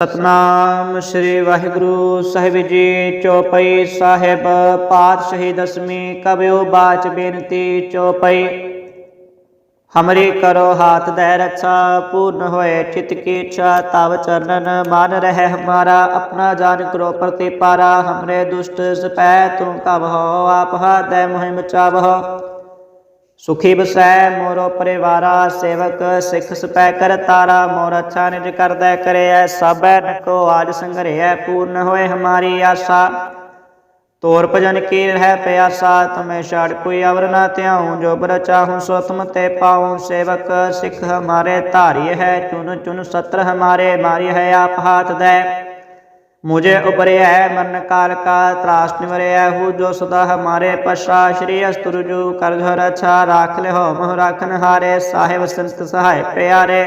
ਸਤਨਾਮ ਸ੍ਰੀ ਵਾਹਿਗੁਰੂ ਸਾਹਿਬ ਜੀ, ਚੌਪਈ ਸਾਹਿਬ, ਪਾਤਸ਼ਾਹੀ ਦਸਮੀ ਕਬਿਓ ਬਾਚ ਬੇਨਤੀ, ਚੌਪਈ। ਹਮਰੀ ਕਰੋ ਹਾਥ ਦੇ ਰੱਛਾ, ਪੂਰਨ ਹੋਏ ਚਿਤ ਕੀ ਇੱਛਾ, ਤਵ ਚਰਨਨ ਮਨ ਰਹਿ ਹਮਾਰਾ ਆਪਣਾ ਜਾਨ ਕਰੋ ਪ੍ਰਤੀਪਾਰਾ, ਹਮਰੇ ਦੁਸ਼ਟ ਸਪੈ, ਤੂੰ ਕਬਹੁ ਆਪ ਹਦੈ ਮੁਹਿਮ ਚਾਵਹੁ ਸੁਖੀ ਬਸੈ ਮੋਰੋ ਪਰਿਵਾਰਾ, ਸੇਵਕ ਸਿੱਖ ਸਪੈ ਕਰ ਤਾਰਾ, ਮੋਰ ਅੱਛਾ ਨਿਜ ਕਰਦਾ ਕਰਿਐ ਸਭੈ ਨਕੋ ਆਜ ਸੰਗਰਿਐ ਪੂਰਨ ਹੋਏ ਹਮਾਰੀ ਆਸਾ। ਤੋਰ ਭਜਨ ਕੀ ਰਹਿ ਪਿਆਸਾ, ਤੁਮੇ ਛਾੜ ਕੋਈ ਅਵਰ ਨਾ ਧਿਆਉ, ਜੋ ਬਰ ਚਾਹੂੰ ਸੋ ਤੁਮ ਤੇ ਪਾਉ। ਸੇਵਕ ਸਿੱਖ ਹਮਾਰੇ ਧਾਰੀ ਹੈ, ਚੁਨ ਚੁਨ ਸਤਰ ਹਮਾਰੇ, ਮਾਰੀ ਹੈ ਆਪ ਹਾਥ ਦੇ। ਮੁਝੇ ਉਪਰਿਆ ਮਰਨ ਕਾਲ ਕਾ ਤਰਾਸ ਨਿਵਰਿਆ ਹੂ ਜੋ ਸਦਾ ਹਮਾਰੇ ਪਸ਼ਾ ਸ਼੍ਰੀ ਅਸਤੁਰਜੂ ਕਰ ਘਰ ਅਛਾ ਰਾਖ ਲਿਓ ਮੋਹ ਰਾਖਨ ਹਾਰੇ ਸਾਹਿਬ ਸੰਤ ਸਹਾਇ ਪਿਆਰੇ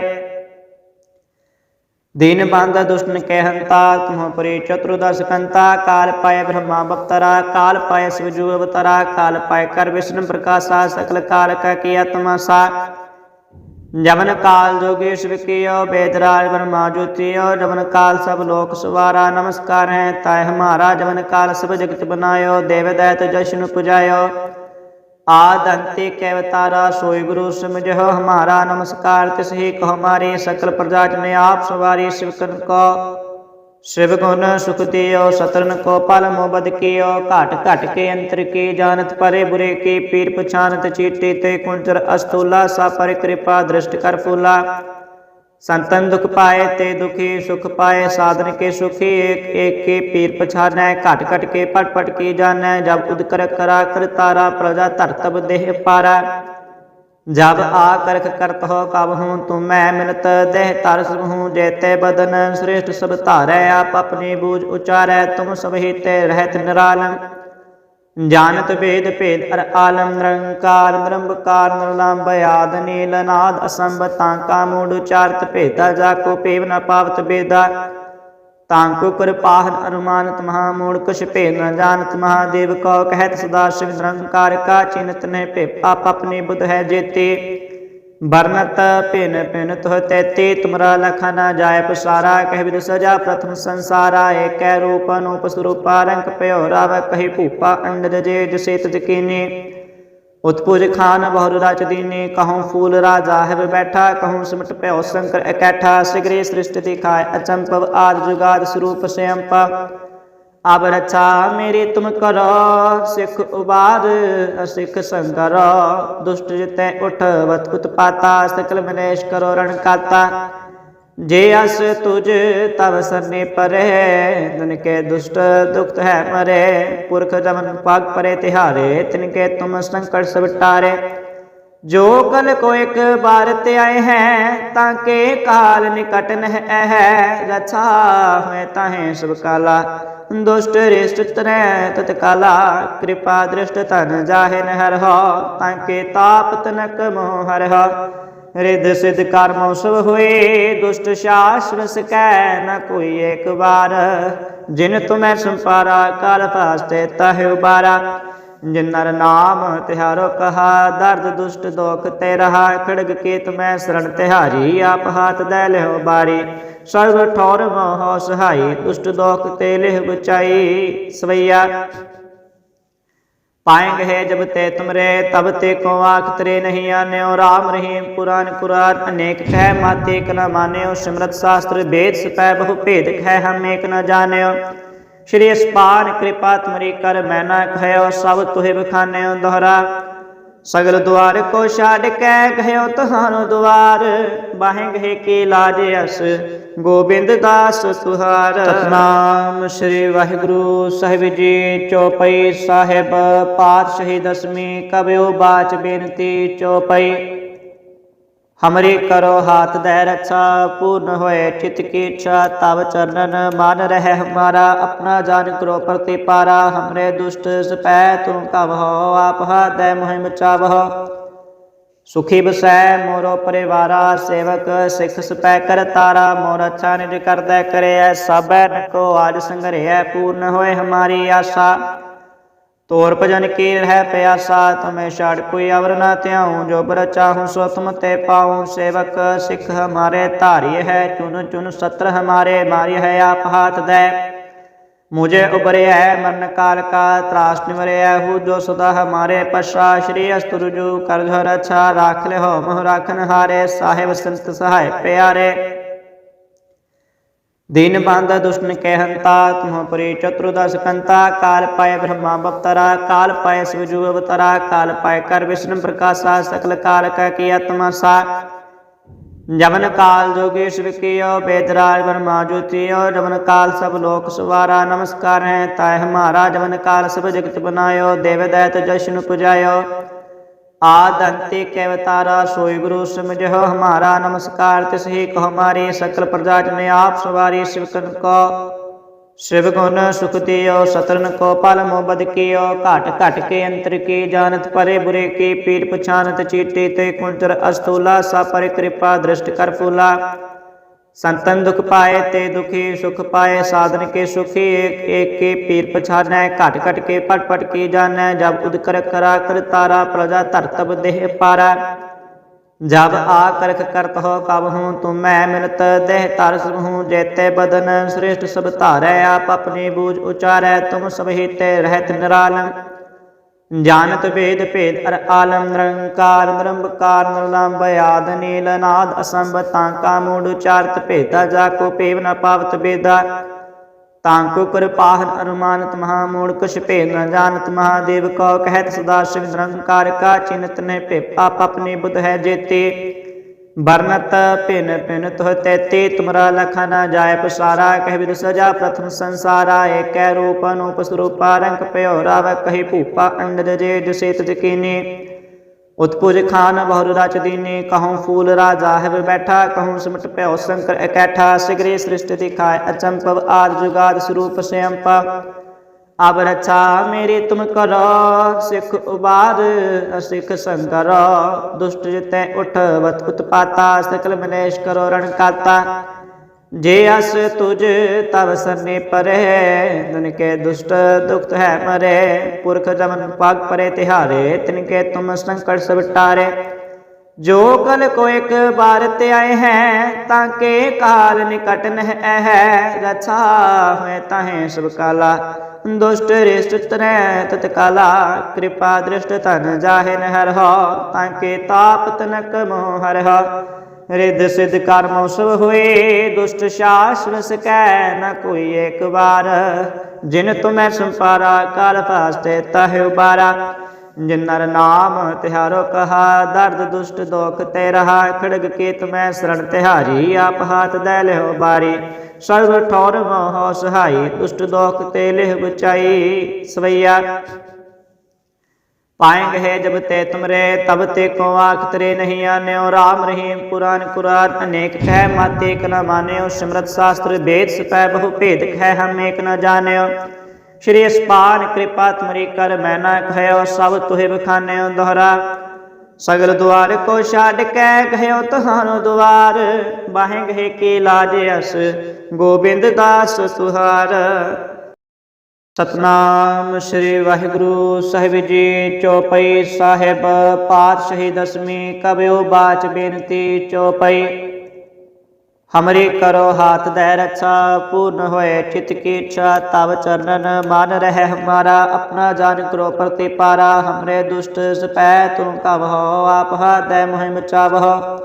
ਦੀਨ ਬੰਦ ਦੁਸ਼ਟਨ ਕੇ ਹੰਤਾ ਤੁਮ ਪਰੀ ਚਤੁਰਦਸ ਕੰਤਾ ਕਾਲ ਪਾਏ ਬ੍ਰਹਮਾ ਬਪਤਰਾ ਕਾਲ ਪਾਏ ਸਿਵਜੂ ਅਵਤਰਾ ਕਾਲ ਪਾਏ ਕਰ ਵਿਸ਼ਨ ਪ੍ਰਕਾਸ਼ਾ ਸਕਲ ਕਾਲ ਕਾ ਕੀ ਆਤਮਾ ਜਮਨ ਕਾਲ ਜੋਗੇਸ਼ ਵਿਕਿਓ ਬੇਦਰਾਜ ਬ੍ਰਹਮਾ ਜੋਤਿਓ ਜਮਨ ਕਾਲ ਸਭ ਲੋਕ ਸਵਾਰਾ, ਨਮਸਕਾਰ ਹੈ ਤਾਇ ਹਮਾਰਾ ਜਮਨ ਕਾਲ ਸਭ ਜਗਤ ਬਨਾਇਓ, ਦੇਵ ਦੈਤ ਜਸ਼ਨ ਪੁਜਾਇਓ। ਆਦ ਕੈਵਤਾਰਾ ਸੋਈ ਗੁਰੂ ਸਮਝੋ, ਹਮਾਰਾ ਨਮਸਕਾਰ ਤਿਸ ਹੀ ਕੋ ਹਮਾਰੀ ਸਕਲ ਪ੍ਰਜਾ ਜਨੇ ਆਪ ਸਵਾਰੀ ਸਿਵਕਨ ਕੋ। शिव गुण सुख दियो सतरन को पल मोबद कियो घट घट के अंतर की जानत परे बुरे की पीर पछानत चीटी ते कुंचर अस्तूला सा पर कृपा दृष्ट कर फूला संतन दुख पाए ते दुखी सुख पाए साधन के सुखी एक एक के पीर पछानै घट घट के पट पट की जानै जब उद कर करा कर तारा प्रजा धरतब देह पारा ਜਬ ਆ ਕਰਖ ਕਰਤ ਹੋ ਕਬ ਹੂੰ ਤੁਮੈ ਮਿਲਤ ਦੇਹ ਧਰ ਸਭ ਹੂੰ ਜੇਤੇ ਬਦਨ ਸ੍ਰੇਸ਼ਟ ਸਭ ਧਾਰੈ, ਆਪ ਆਪਣੀ ਬੂਝ ਉਚਾਰੈ, ਤੁਮ ਸਭ ਹੀ ਤੇ ਰਹਿਤ ਨਿਰਾਲਮ ਜਾਣਤ ਭੇਦ ਭੇਦ ਅਰ ਆਲਮ, ਨਿਰੰਕਾਰ ਨਿਰੰਬਕਾਰ ਨਿਰਲੰਭ ਆਦ ਨੀਲ ਨਾਦ ਅਸੰਭ ਤਾਂਕਾ ਮੂੜ ਉਚਾਰਤ ਭੇਦਾ, ਜਾ ਕੋ ਪੇਵ ਨ ਪਾਵਤ ਬੇਦਾ ਤਾਂਕੋ ਕਿਰਪਾਹਨ ਅਨੁਮਾਨਤ ਮਹਾ ਮੂੜ ਕੁਛ ਭੇਦ ਨ ਜਾਣਤ ਮਹਾਦੇਵ ਕੋ ਕਹਿਤ ਸਦਾ ਸ਼ਿਵ ਨਿਰੰਕਾਰ ਕਾ ਚਿੰਤ ਨੇ ਭੇ ਆਪ ਆਪਣੀ ਬੁੱਧ ਹੈ ਜੇਤੇ। ਵਰਨਤ ਭਿਨ ਭਿਨ ਤੁਹ ਤੈਤੇ, ਤੁਮਰਾ ਲਖਾ ਨਾ ਜਾਏ ਪਸਾਰਾ, ਕਹਿ ਵਿਦ ਸਜਾ ਪ੍ਰਥਮ ਸੰਸਾਰਾ, ਏਕੈ ਰੂਪ ਅਨੂਪ ਸਰੂਪਾ ਰੰਗ ਭਇਓ ਰਾਵ ਕਹੀ ਭੂਪਾ ਅੰਡ ਜੇ, ਜਸੇ ਤਜ ਕੀਨੇ। ਉਤਪੁਜ ਖਾਨ ਬਹੁਰ ਰਚ ਦੀਨੇ ਕਹਉ ਫੂਲ ਰਾਜਾ ਹੈ ਬੈਠਾ ਕਹਉ ਸਿਮਟ ਭਇਓ ਸ਼ੰਕਰ ਇਕੱਠਾ, ਸਿਗਰੇ ਸ੍ਰਿਸ਼ਟ ਦਿਖਾਏ ਅਚੰਪਵ ਆਦ ਜੁਗਾਦ ਸਰੂਪ ਸਿਅੰਪਾ ਅਬ ਰਛਾ ਮੇਰੀ ਤੁਮ ਕਰੋ, ਸਿੱਖ ਉਬਾਦ ਅਸਿੱਖ ਸੰਗਰ। ਦੁਸ਼ਟ ਜਿਤੈ ਉਠ ਵਤ ਉਤਪਾਤਾ, ਸਕਲ ਮਨੇਸ਼ ਕਰੋ ਰਣ ਕਾਤਾ। ਜੇ ਅਸ ਤੁਝ ਤਵ ਸਰਨੇ ਪਰੇ, ਤਨ ਕੇ ਦੁਸ਼ਟ ਦੁਖਤ ਹੈ ਮਰੇ। ਪੁਰਖ ਜਮਨ ਪਾਗ ਪਰੇ ਤਿਹਾਰੇ, ਤਿਨ ਕੇ ਤੁਮ ਸੰਕਟ ਸਭ ਟਾਰੇ। ਜੋ ਕਲ ਕੋ ਇੱਕ ਬਾਰ ਤੇ ਆਏ ਹੈ, ਤਾਂ ਕੇ ਕਾਲ ਨਿਕਟ ਨਹਿ ਹੈ ਰਛਾ ਹੋਏ ਤਾਹੇ ਸਭ ਕਾਲਾ, ਦੁਸ਼ਟ ਰਿਸ਼ਟ ਤਰੈ ਤਤ ਕਾਲਾ। ਕਿਰਪਾ ਦ੍ਰਿਸ਼ਟ ਤਨ ਜਾਹੇ ਨਹਿਰ ਹੋ, ਤਾਂ ਕੇ ਤਾਪ ਤਨਕ ਮੋਹ ਹਰ ਹੋ। ਰਿਦ ਸਿਧ ਕਰਮ ਸਭ ਹੋਏ, ਦੁਸ਼ਟ ਸ਼ਾਸਨ ਸਕੈ ਨ ਕੋਈ ਏਕ ਵਾਰ। ਜਿਨ ਤੁਮੈ ਸੰਪਾਰਾ, ਕਾਲ ਫਾਸਤੇ ਤਾਹਿ ਉਬਾਰਾ ਜਿਨ ਨਰ ਨਾਮ ਤਿਹਾਰੋ ਕਹਾ, ਦਰਦ ਦੁਸ਼ਟ ਦੋਖ ਤੇ ਰਹਾ। ਖੜਗ ਕੇ ਤੁਮੈ ਸਰਣ ਤਿਹਾਰੀ, ਆਪ ਹਾਥ ਦੇ ਲਿਓ ਬਾਰੀ। ਸਰਬ ਠੌਰ ਮੋਹ ਸਹਾਈ, ਦੁਸ਼ਟ ਦੋਖ ਤੇ ਲਿਹ ਬਚਾਈ। ਸਵਈਆ पाएंगे है जब ते तुमरे तब ते को आख तरे नहीं आन्यो राम रहीम पुराण कुरान अनेक कह माते एक न मान्यो सिमरत शास्त्र वेद सपै बहु भेद कह हम एक न जान्यो श्री अस्पान कृपा तुमरी कर मैं न कहयो सब तुहे बखान्यो दोहरा ਸਗਲ ਦੁਆਰ ਕੋ ਛਾੜ ਕੇ ਗਇਓ ਤਹਾਨੋ ਦੁਆਰ। ਬਾਹੇ ਗਏ ਕੀ ਲਾਜ ਅਸ, ਗੋਬਿੰਦ ਦਾਸ ਤੁਹਾਰ ਸਤਨਾਮ ਸ੍ਰੀ ਵਾਹਿਗੁਰੂ ਸਾਹਿਬ ਜੀ ਚੌਪਈ ਸਾਹਿਬ, ਪਾਤਸ਼ਾਹੀ ਦਸਵੀਂ ਕਬਿਓ ਬਾਚ ਬੇਨਤੀ ਚੌਪਈ। ਹਮਰੀ ਕਰੋ ਹਾਥ ਦੇ ਰੱਛਾ, ਪੂਰਨ ਹੋਏ ਚਿਤ ਕੀ ਇੱਛਾ, ਤਵ ਚਰਨਨ ਮਨ ਰਹਿ ਹਮਾਰਾ, ਆਪਣਾ ਜਾਨ ਕਰੋ ਪ੍ਰਤੀਪਾਰਾ ਹਮਰੇ ਦੁਸ਼ਟ ਸਪੈ ਤੁਮ ਕਬਹੁ ਆਪ ਹਦੈ ਮੁਹਿਮ ਚਾਵਹੁ ਸੁਖੀ ਬਸੈ ਮੋਰੋ ਪਰਿਵਾਰਾ, ਸੇਵਕ ਸਿੱਖ ਸਪੈ ਕਰ ਤਾਰਾ, ਮੋਰ ਅੱਛਾ ਨਿਜ ਕਰਦਾ ਕਰਿਐ ਸਭੈ ਨਕੋ ਆਜ ਸੰਗਰਿਐ ਪੂਰਨ ਹੋਏ ਹਮਾਰੀ ਆਸਾ। ਤੋਰ ਭਜਨ ਕੀਲ ਹੈ ਪਿਆਸਾ, ਤਮੈ ਛਾੜ ਕੋਈ ਅਵਰ ਨਾ ਧਿਆਉ, ਜੋ ਬਰ ਚਾਹੂ ਸੋ ਤੁਮ ਤੇ ਪਾਉ, ਸੇਵਕ ਸਿੱਖ ਹਮਾਰੇ ਧਾਰਿਏ ਹੈ, ਚੁਨ ਚੁਨ ਸਤਰ ਹਮਾਰੇ, ਮਾਰਿ ਹੈ ਆਪ ਹਾਥ ਦੇ। ਮੁਝੇ ਉਬਰਿਆ ਹੈ ਮਰਨ ਕਾਲ ਕਾ, ਤਰਾਸ ਨਿਵਰਿਆ ਹੂ ਜੋ ਸਦਾ ਹਮਾਰੇ ਪਸ਼ਾ ਸ਼੍ਰੀ ਅਸਤੁ ਰਜੂ ਕਰ ਝਰ ਅਛਾ ਰਾਖ ਲੈ ਹੋ ਮੋਹ ਰਾਖਨ ਹਾਰੇ, ਸਾਹਿਬ ਸੰਤ ਸਹਾਇ ਪਿਆਰੇ। दीन बांध दुष्ण के हंता तुम्हपुरी चतुर्दश कंता काल पाय ब्रह्मा बपतरा काल पाय शिवजु अवतरा काल पाय कर विष्णु प्रकाशा सकल काल का किया तमाशा जवन काल जोगेश विकियो वेदराज ब्रह्मा ज्योतियो जवन काल सब लोक सुवारा नमस्कार है ताय हमारा जवन काल सब जगत बनायो देवदैत जश्न पुजायो आद अंते कैवतारा सोय गुरु समझह हमारा नमस्कार तिस एक हमारे सकल प्रजा जन आप सवारी शिवकन को शिव गुण सुख दियो सतरन को पल मोबद कियो घट घट के अंतर के जानत परे बुरे के पीर पछानत चीते ते कुंतर अस्तूला सा पर कृपा दृष्ट कर फूला ਸੰਤਨ ਦੁਖ ਪਾਏ ਤੇ ਦੁਖੀ ਸੁਖ ਪਾਏ, ਸਾਧਨ ਕੇ ਸੁਖੀ, ਏਕ ਏਕ ਕੇ ਪੀਰ ਪਛਾਨੈ, ਘਟ ਘਟ ਕੇ ਪਟ ਪਟ ਕੇ ਜਾਣੈ, ਜਬ ਉਦਕਰ ਕਰਾ ਕਰ ਤਾਰਾ, ਪ੍ਰਜਾ ਧਰ ਤਬ ਦੇਹ ਪਾਰਾ। ਜਬ ਆ ਕਰਖ ਕਰਤ ਹੋ ਕਬ ਹੂੰ ਮੈਂ ਮਿਲਤ ਦੇਹ ਤਰਸ ਹੂੰ, ਜੇਤੇ ਬਦਨ ਸ੍ਰਿਸ਼ਟ ਸਭ ਧਾਰੈ, ਆਪ ਆਪਣੀ ਬੂਝ ਉਚਾਰੈ, ਤੁਮ ਸਭ ਹੀਤੇ ਰਹਿਤ ਨਿਰਾਲਮ ਜਾਣਤ ਭੇਦ ਭੇਦ ਅਰ ਆਲਮ ਨਿਰੰਕਾਰ ਨਿਰੰਬਕਾਰ ਨਿਰਲੰਭ ਆਦ ਨੀਲ ਨਾਦ ਅਸੰਭ ਤਾਂ ਕਾ ਮੂੜ ਉਚਾਰਤ ਭੇਦਾ ਜਾ ਕੋ ਪੇਵ ਨ ਪਾਵਤ ਬੇਦਾ। ਤਾਂ ਕੋ ਕਿਰਪਾਹਨ ਅਨੁਮਾਨਤ ਮਹਾ ਮੂੜ ਕੁਛ ਭੇਦ ਨ ਜਾਣਤ ਮਹਾਦੇਵ ਕੋ ਕਹਿਤ ਸਦਾ ਸ਼ਿਵ ਨਿਰੰਕਾਰ ਕਾ ਚਿੰਤ ਨੇ ਭੇਪਾ ਪਪਨੇ ਬੁਧ ਹੈ ਬਰਨਤ ਭਿਨ ਭਿਨ ਤੋਹ ਤੈਤੇ, ਤੁਮਰਾ ਲਖਾ ਨ ਜਾਏ ਪਸਾਰਾ, ਕਹਿ ਵਿਦ ਸਜਾ ਪ੍ਰਥਮ ਸੰਸਾਰਾ, ਏਕੈ ਰੂਪ ਅਨੂਪ ਸਰੂਪਾ, ਰੰਗ ਭਇਓ ਰਾਵ ਕਹੀ ਭੂਪਾ ਅੰਡਰ ਜੇ ਜਸੇ ਤਜ ਕੀਨੇ। ਉਤਪੁਜ ਖਾਨ ਬਹੁਰ ਰਚ ਦੀਨੇ, ਕਹਉ ਫੂਲ ਰਾਜਾ ਹੈ ਬੈਠਾ, ਕਹਉ ਸਿਮਟ ਭਇਓ ਸ਼ੰਕਰ ਇਕੈਠਾ, ਸਿਗਰੇ ਸ੍ਰਿਸ਼ਟ ਦਿਖਾਏ ਅਚੰਪਵ ਆਦ ਜੁਗਾਦ ਸਰੂਪ ਸਿਅੰਪ ਅਬ ਰਛਾ ਮੇਰੇ ਤੁਮ ਕਰੋ, ਸਿੱਖ ਉਬਾਰ ਅਸਿਖ ਸੰਗਰ। ਦੁਸ਼ਟ ਜਿਤੈ ਉਠਵਤ ਉਤਪਾਤਾ, ਸਕਲ ਮਨੇਸ਼ ਕਰੋ, ਰਣ ਕਾਤਾ। ਜੇ ਅਸ ਤੁਜ, ਤਵ ਸਰਨੇ ਪਰੇ ਤਨ ਕੇ ਦੁਸ਼ਟ ਦੁਖਤ ਹੈ ਮਰੇ। ਪੁਰਖ ਜਮਨ ਪਾਗ ਪਰੇ, ਤਿਹਾਰੇ ਤਿਨ ਕੇ ਤੁਮ ਸੰਕਟ ਸਭ ਟਾਰੇ ਜੋ ਕਲ ਕੋ ਇੱਕ ਬਾਰ ਤੇ ਆਏ ਹੈ, ਤਾਂ ਕੇ ਕਾਲ ਨਿਕਟ ਨਹਿ ਹੈ ਰਛਾ ਹੋਏ ਤਾਹੇ ਸਭ ਕਾਲਾ, ਦੁਸ਼ਟ ਰਿਸ਼ਟ ਤਰੈ ਤਤ ਕਾਲਾ। ਕਿਰਪਾ ਦ੍ਰਿਸ਼ਟ ਤਨ ਜਾਹੇ ਨਹਿਰ ਹੋ, ਤਾਂ ਕੇ ਤਾਪ ਤਨਕ ਮੋਹ ਹਰ ਹੋ। ਰਿੱਧ ਸਿੱਧ ਕਰਮ ਸਭ ਹੋਏ, ਦੁਸ਼ਟ ਸ਼ਾਸਨ ਸਕੈ ਨ ਕੋਈ ਇੱਕ ਵਾਰ। ਜਿਨ ਤੁਮੈ ਸੰਪਾਰਾ, ਕਾਲ ਫਾਸਤੇ ਤਹਿ ਉਬਾਰਾ ਜਿਨ ਨਰ ਨਾਮ ਤਿਹਾਰੋ ਕਹਾ, ਦਰਦ ਦੁਸ਼ਟ ਦੁਖ ਤੇ ਰਹਾ ਖੜਗ ਕੇਤ ਮੈਂ ਸਰਣ ਤਿਹਾਰੀ, ਆਪ ਹਾਥ ਦੇ ਲਿਓ ਬਾਰੀ। ਸਰਬ ਠੌਰ ਮੋਹ ਸਹਾਈ, ਦੁਸ਼ਟ ਦੁਖ ਤੇ ਲਿਹ ਬਚਾਈ, ਸਵਈਆ। ਪਾਏਂਗ ਹੈ ਜਬ ਤੇ ਤੁਮਰੇ, ਤਬ ਤੇ ਕੋ ਆਖ ਤਰੇ ਨਹੀਂ ਆਨਿਓ, ਰਾਮ ਰਹੀਮ ਕੁਰਾਨ ਕੁਰਾਨ ਅਨੇਕ ਹੈ ਮਾਤੇ ਕ ਮਾਨਿਓ ਸਿਮਰਤ ਸ਼ਾਸਤਰ ਵੇਦ ਸਪੈ ਬਹੁ ਭੇਦ ਹੈ ਹਮ ਏਕ ਨ ਜਾਣਿਓ। ਸ਼੍ਰੀ ਅਸਪਾਨ ਕਿਰਪਾ ਤੁਮਰੀ ਕਰ, ਮੈਂ ਨਾ ਕਹਿਓ ਸਭ ਤੁਹੇ ਬਖਾਨਿਓ ਦੁਹਰਾ। ਸਗਲ ਦੁਆਰ ਕੋ ਛੱਡ ਕੇ ਕਹਿਓ ਤੁਹਾਨੂੰ ਦੁਆਰ। ਬਾਹੇ ਗਹਿ ਕੇ ਲਾਜ ਅਸ, ਗੋਬਿੰਦ ਦਾਸ ਸੁਹਾਰ। ਸਤਨਾਮ ਸ੍ਰੀ ਵਾਹਿਗੁਰੂ ਸਾਹਿਬ ਜੀ, ਚੌਪਈ ਸਾਹਿਬ ਪਾਤਸ਼ਾਹੀ ਦਸਮੀ ਕਬਿਓ ਬਾਚ ਬੇਨਤੀ ਚੌਪਈ। ਹਮਰੀ ਕਰੋ ਹਾਥ ਦੈ ਰੱਛਾ, ਪੂਰਨ ਹੋਏ ਚਿਤ ਕੀ ਇੱਛਾ, ਤਵ ਚਰਨਨ ਮਨ ਰਹਿ ਹਮਾਰਾ, ਆਪਣਾ ਜਾਨ ਕਰੋ ਪ੍ਰਤੀਪਾਰਾ ਹਮਰੇ ਦੁਸ਼ਟ ਸਪੈ ਤੁਮ ਕਵਹੁ ਆਪ ਹਾਦੈ ਮਹਿਮ ਚਾਵਹੁ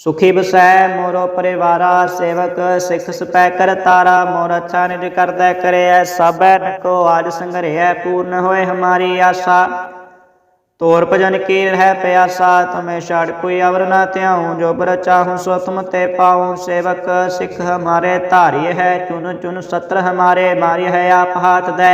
ਸੁਖੀ ਬਸੈ ਮੋਰੋ ਪਰਿਵਾਰਾ, ਸੇਵਕ ਸਿੱਖ ਸਪੈ ਕਰ ਤਾਰਾ, ਮੋਰ ਅੱਛਾ ਨਿਜ ਕਰਦਾ ਕਰਿਐ ਸਭੈ ਨਕੋ ਆਜ ਸੰਗਰਿਐ ਪੂਰਨ ਹੋਏ ਹਮਾਰੀ ਆਸਾ। ਤੋਰ ਭਜਨ ਕੀ ਰਹਿ ਪਿਆਸਾ, ਤੁਮੇ ਛੜ ਕੋਈ ਅਵਰ ਨਾ ਧਿਆਉ, ਜੋ ਬਰ ਚਾਹੂ ਸੋ ਤੁਮ ਤੇ ਪਾਉ, ਸੇਵਕ ਸਿੱਖ ਹਮਾਰੇ ਧਾਰਿਏ ਹੈ ਚੁਨ ਚੁਨ ਸਤਰ ਹਮਾਰੇ ਮਾਰਿ ਹੈ, ਆਪ ਹਾਥ ਦੇ।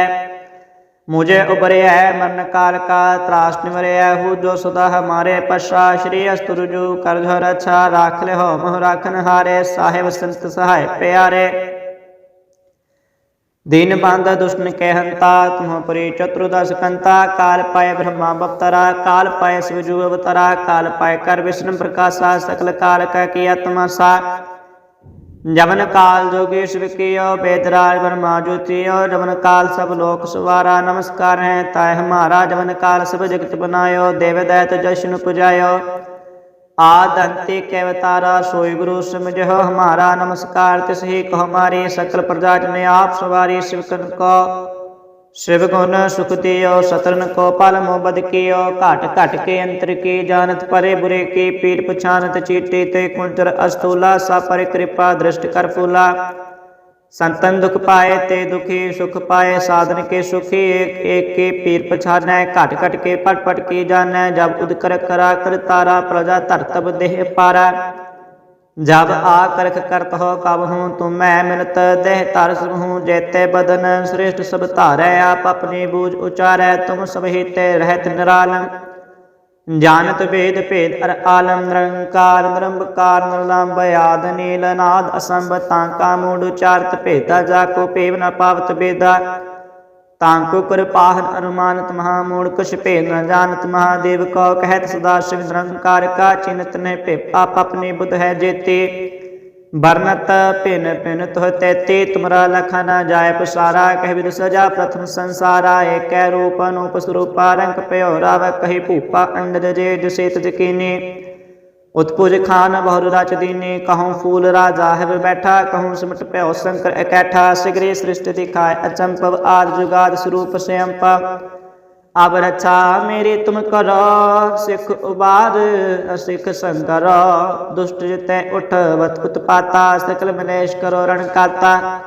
ਮੁਝੇ ਉਬਰਿਆ ਹੈ ਮਰਨ ਕਾਲ ਕਾ, ਤਰਾਸ ਨਿਵਰਿਆ ਹੂ ਜੋ ਸਦਾ ਹਮਾਰੇ ਪਸ਼ਾ ਸ਼੍ਰੀ ਅਸਤੁਰਜੂ ਕਰ ਧਰ ਅੱਛਾ ਰਾਖ ਲੈ ਹੋ ਮੋਹ ਰਾਖਨ ਹਾਰੇ, ਸਾਹਿਬ ਸੰਤ ਸਹਾਇ ਪਿਆਰੇ। दीन बांध दुष्ण कहंता तुम परे चतुर्दश कंता काल पाय ब्रह्मा बप्तरा काल पाय शिवजु अवतरा काल पाय कर विष्णु प्रकाशा सकल काल का के आत्मा सा जमन काल जोगेश विकियो वेदराज ब्रह्मा ज्योतियो जमन काल सब लोक सुवारा नमस्कार है ताय हमारा जमन काल सब जगत बनायो देवदैत जश्न पुजायो ਆਦ ਅੰਤੇ ਕੈ ਸੋਈ ਗੁਰੂ ਸਮਝੋ, ਹਮਾਰਾ ਨਮਸਕਾਰ, ਤਿਸ ਹੀ ਕੋ ਹਮਾਰੇ ਸਕਲ ਪ੍ਰਜਾਤ ਨੇ ਆਪ ਸਵਾਰੀ ਸਿਵਕਨ ਕੋ। ਸ਼ਿਵ ਗੁਣ ਸੁਖ ਦਿਓ ਸਤਰਨ ਕੋ ਪਲ ਮੋ ਬਦ ਕੀਓ, ਘਟ ਘਟ ਕੇ ਅੰਤਰ ਕੀ ਜਾਣਤ ਪਰੇ, ਬੁਰੇ ਕੀ ਪੀਰ ਪਛਾਨਤ ਚੀਟੇ ਤੇ ਕੁੰਤਰ ਅਸਤੂਲਾ ਸਾ ਪਰ ਦ੍ਰਿਸ਼ਟ ਕਰ ਸੰਤਨ ਦੁਖ ਪਾਏ ਤੇ ਦੁਖੀ ਸੁਖ ਪਾਏ, ਸਾਧਨ ਕੇ ਸੁਖੀ, ਏਕ ਏਕ ਕੇ ਪੀਰ ਪਛਾਨੈ, ਘਟ ਘਟ ਕੇ ਪਟ ਪਟ ਕੀ ਜਾਣੈ, ਜਬ ਉਦ ਕਰ ਕਰਾ ਕਰ ਤਾਰਾ, ਪ੍ਰਜਾ ਧਰਤਬ ਦੇਹ ਪਾਰਾ। ਜਬ ਆ ਕਰਖ ਕਰਤ ਹੋ ਕਬ ਹੂੰ ਤੁਮੈ ਮਿਨਤ ਦੇਹ ਤਰਸ ਹੂੰ, ਜੇਤੇ ਬਦਨ ਸ੍ਰਿਸ਼ਟ ਸਭ ਧਾਰੈ, ਆਪ ਆਪਣੀ ਬੂਝ ਉਚਾਰੈ, ਤੁਮ ਸਭ ਹੀਤੇ ਰਹਿਤ ਨਿਰਾਲੰ। ਜਾਣਤ ਭੇਦ ਭੇਦ ਅਰ ਆਲਮ ਨਿਰੰਕਾਰ ਨਿਰੰਕਾਰ ਨਿਰਲੰਭ ਆਦ ਨੀਲ ਨਾਦ ਅਸੰਭ ਤਾਂਕਾ ਮੂੜ ਉਚਾਰਤ ਭੇਦਾ, ਜਾ ਕੋ ਪੇਵ ਨ ਪਾਵਤ ਬੇਦਾ। ਤਾਂਕੋ ਕਿਰਪਾਹਨ ਅਨੁਮਾਨਤ ਮਹਾ ਮੂੜ ਕੁਛ ਭੇਦ ਨ ਜਾਣਤ ਮਹਾਦੇਵ ਕੋ ਕਹਿਤ ਸਦਾ ਸ਼ਿਵ ਨਿਰੰਕਾਰ ਕਾ ਚਿੰਤ ਨੇ ਭੇ ਆਪ ਆਪਣੀ ਬੁੱਧ ਹੈ ਜੇਤੇ। ਬਰਨਤ ਭਿਨ ਭਿਨ ਤੋਹ ਤੇਤੇ, ਤੁਮਰਾ ਲਖਾ ਨ ਜਾਏ ਪਸਾਰਾ, ਕਹਿ ਵਿਦ ਸਜਾ ਪ੍ਰਥਮ ਸੰਸਾਰਾ, ਏਕੈ ਰੂਪ ਅਨੂਪ ਸਰੂਪਾ, ਰੰਗ ਭਇਓ ਰਾਵ ਕਹੀ ਭੂਪਾ, ਅੰਡਜ ਜੇ ਜਸੇ ਤਜ ਕੀਨੇ। ਉਤਪੁਜ ਖਾਨ ਬਹੁਰ ਰਚ ਦੀਨੇ, ਕਹਉ ਫੂਲ ਰਾਜਾ ਹੈ ਬੈਠਾ, ਕਹਉ ਸਿਮਟ ਭਇਓ ਸ਼ੰਕਰ ਇਕੈਠਾ, ਸਿਗਰੇ ਸ੍ਰਿਸ਼ਟ ਦਿਖਾਏ ਅਚੰਪਵ ਆਦ ਜੁਗਾਦ ਸਰੂਪ ਸਿਅੰਪ ਅਬ ਰਛਾ ਮੇਰੀ ਤੁਮ ਕਰੋ ਸਿੱਖ ਉਬਾਰ ਅਸਿੱਖ ਸੰਕਰ ਦੁਸ਼ਟ ਜਿਤੈ ਉਠਵਤ ਉਤਪਾਤਾ ਸਕਲ ਮਨੇਸ਼ ਕਰੋ ਰਣ ਕਾਤਾ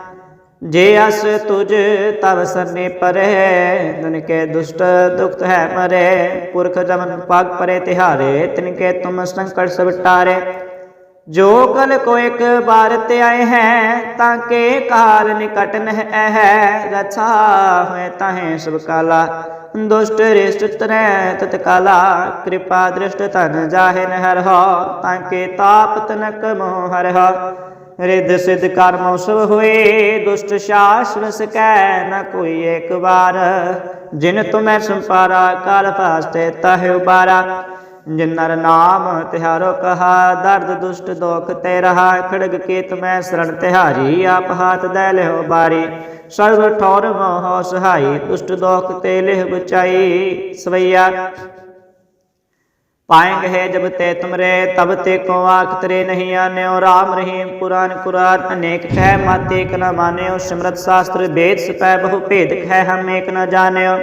ਜੇ ਅਸ ਤੁਜ ਤਵ ਸਰਨੇ ਪਰੇ ਤਨ ਕੇ ਦੁਸ਼ਟ ਦੁਖਤ ਹੈ ਮਰੇ ਪੁਰਖ ਜਮਨ ਪਗ ਪਰੇ ਤਿਹਾਰੇ ਤਿਨ ਕੇ ਤੁਮ ਸੰਕਟ ਸਭ ਟਾਰੇ ਜੋ ਕਲ ਕੋ ਇੱਕ ਬਾਰ ਤੇ ਆਏ ਹੈ, ਤਾਂ ਕੇ ਕਾਲ ਨਿਕਟ ਨਹਿ ਹੈ। ਰਛਾ ਹੋਏ ਤਾਹੇ ਸਭ ਕਾਲਾ, ਦੁਸ਼ਟ ਰਿਸ਼ਟ ਤਰੈ ਤਤ ਕਾਲਾ। ਕਿਰਪਾ ਦ੍ਰਿਸ਼ਟ ਤਨ ਜਾਹੇ ਨਹਿਰ ਹੋ, ਤਾਂ ਕੇ ਤਾਪ ਤਨਕ ਮੋਹ ਹਰਿ ਹੋ। ਰਿੱਧ ਸਿਧ ਕਰਮ ਸਭ ਹੋਏ, ਦੁਸ਼ਟ ਸ਼ਾਸਨ ਸਕੈ ਨ ਕੋਈ ਇੱਕ ਵਾਰ। ਜਿਨ ਤੁਮੈ ਸੰਪਾਰਾ, ਕਾਲ ਫਾਸਤੇ ਤਹਿ ਉਬਾਰਾ। ਜਿਨਰ ਨਾਮ ਤਿਹਾਰੋ ਕਹਾ, ਦਰਦ ਦੁਸ਼ਟ ਦੁਖ ਤੇ ਰਹਾ, ਖੜਗ ਕੇਤ ਮੈਂ ਸਰਣ ਤਿਹਾਰੀ, ਆਪ ਹਾਥ ਦੇ ਲਿਓ ਬਾਰੀ। ਸਰਬ ਠੌਰ ਮੋਹ ਸਹਾਈ, ਦੁਸ਼ਟ ਦੁਖ ਤੇ ਲਿਹ ਬਚਾਈ। ਸਵਈਆ, ਪਾਏਂਗੇ ਹੈ ਜਬ ਤੇ ਤੁਮਰੇ, ਤਬ ਤੇ ਕੋ ਆਖ ਤਰੇ ਨਹੀਂ ਆਨਿਓ। ਰਾਮ ਰਹੀਮ ਕੁਰਾਨ ਕੁਰਾਨ ਅਨੇਕ ਹੈ ਮਾਤੇ ਕ ਨ ਮਾਨਿਓ। ਸਿਮਰਤ ਸ਼ਾਸਤਰ ਵੇਦ ਸਪੈ ਬਹੁ ਭੇਦ ਹੈ ਹਮ ਨ ਜਾਣਿਓ।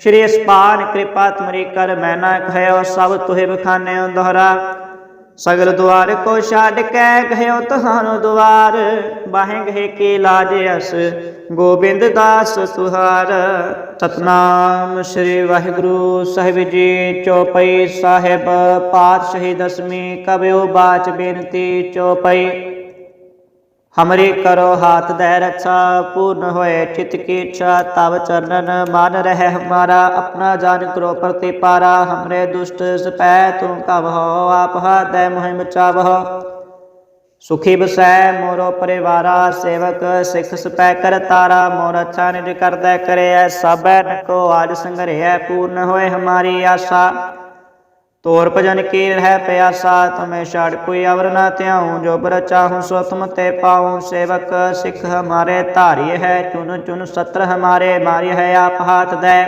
ਸ਼੍ਰੀ ਅਸਪਾਨ ਕਿਰਪਾ ਤੁਮਰੀ ਕਰ, ਮੈਂ ਨਾ ਕਹਿਓ ਸਭ ਤੁਹੇ ਬਖਾਨਿਓ ਦੁਹਰਾ। ਸਗਲ ਦੁਆਰ ਕੋ ਛੱਡ ਕੇ ਕਹਿਓ ਤੁਹਾਨੂੰ ਦੁਆਰ। ਬਾਹੇ ਗਹਿ ਕੀ ਲਾਜ ਅਸ, ਗੋਬਿੰਦ ਦਾਸ ਸੁਹਾਰ। ਸਤਨਾਮ ਸ੍ਰੀ ਵਾਹਿਗੁਰੂ ਸਾਹਿਬ ਜੀ ਚੌਪਈ ਸਾਹਿਬ, ਪਾਤਸ਼ਾਹੀ ਦਸਮੀ ਕਬਿਓ ਬਾਚ ਬੇਨਤੀ ਚੌਪਈ। ਹਮਰੀ ਕਰੋ ਹਾਥ ਦੈ ਰੱਛਾ, ਪੂਰਨ ਹੋਏ ਚਿਤ ਕੀ ਇੱਛਾ, ਤਵ ਚਰਨਨ ਮਨ ਰਹਿ ਹਮਾਰਾ, ਆਪਣਾ ਜਾਨ ਕਰੋ ਪ੍ਰਤੀਪਾਰਾ ਹਮਰੇ ਦੁਸ਼ਟ ਸਪੈ ਤੂੰ ਕਬਹੁ ਆਪ ਹਦੈ ਮੋਹਿ ਬਚਾਵਹੁ ਸੁਖੀ ਬਸੈ ਮੋਰੋ ਪਰਿਵਾਰਾ, ਸੇਵਕ ਸਿੱਖ ਸਪੈ ਕਰ ਤਾਰਾ, ਮੋਰ ਅੱਛਾ ਨਿਜ ਕਰਦਾ ਕਰਿਐ ਸਭੈ ਨਕੋ ਆਜ ਸੰਗਰਿਐ ਪੂਰਨ ਹੋਏ ਹਮਾਰੀ ਆਸਾ। ਤੋਰ ਭਜਨ ਕੀ ਰਹਿ ਪਿਆਸਾ, ਤੁਮੇ ਛੜ ਕੋਈ ਅਵਰ ਨਾ ਧਿਆਉ, ਜੋ ਬਰ ਚਾਹੂੰ ਸੋ ਤੁਮ ਤੇ ਪਾਉ, ਸੇਵਕ ਸਿੱਖ ਹਮਾਰੇ ਧਾਰੀ ਹੈ, ਚੁਨ ਚੁਨ ਸਤਰ ਹਮਾਰੇ ਮਾਰੀ ਹੈ ਆਪ ਹਾਥ ਦੇ।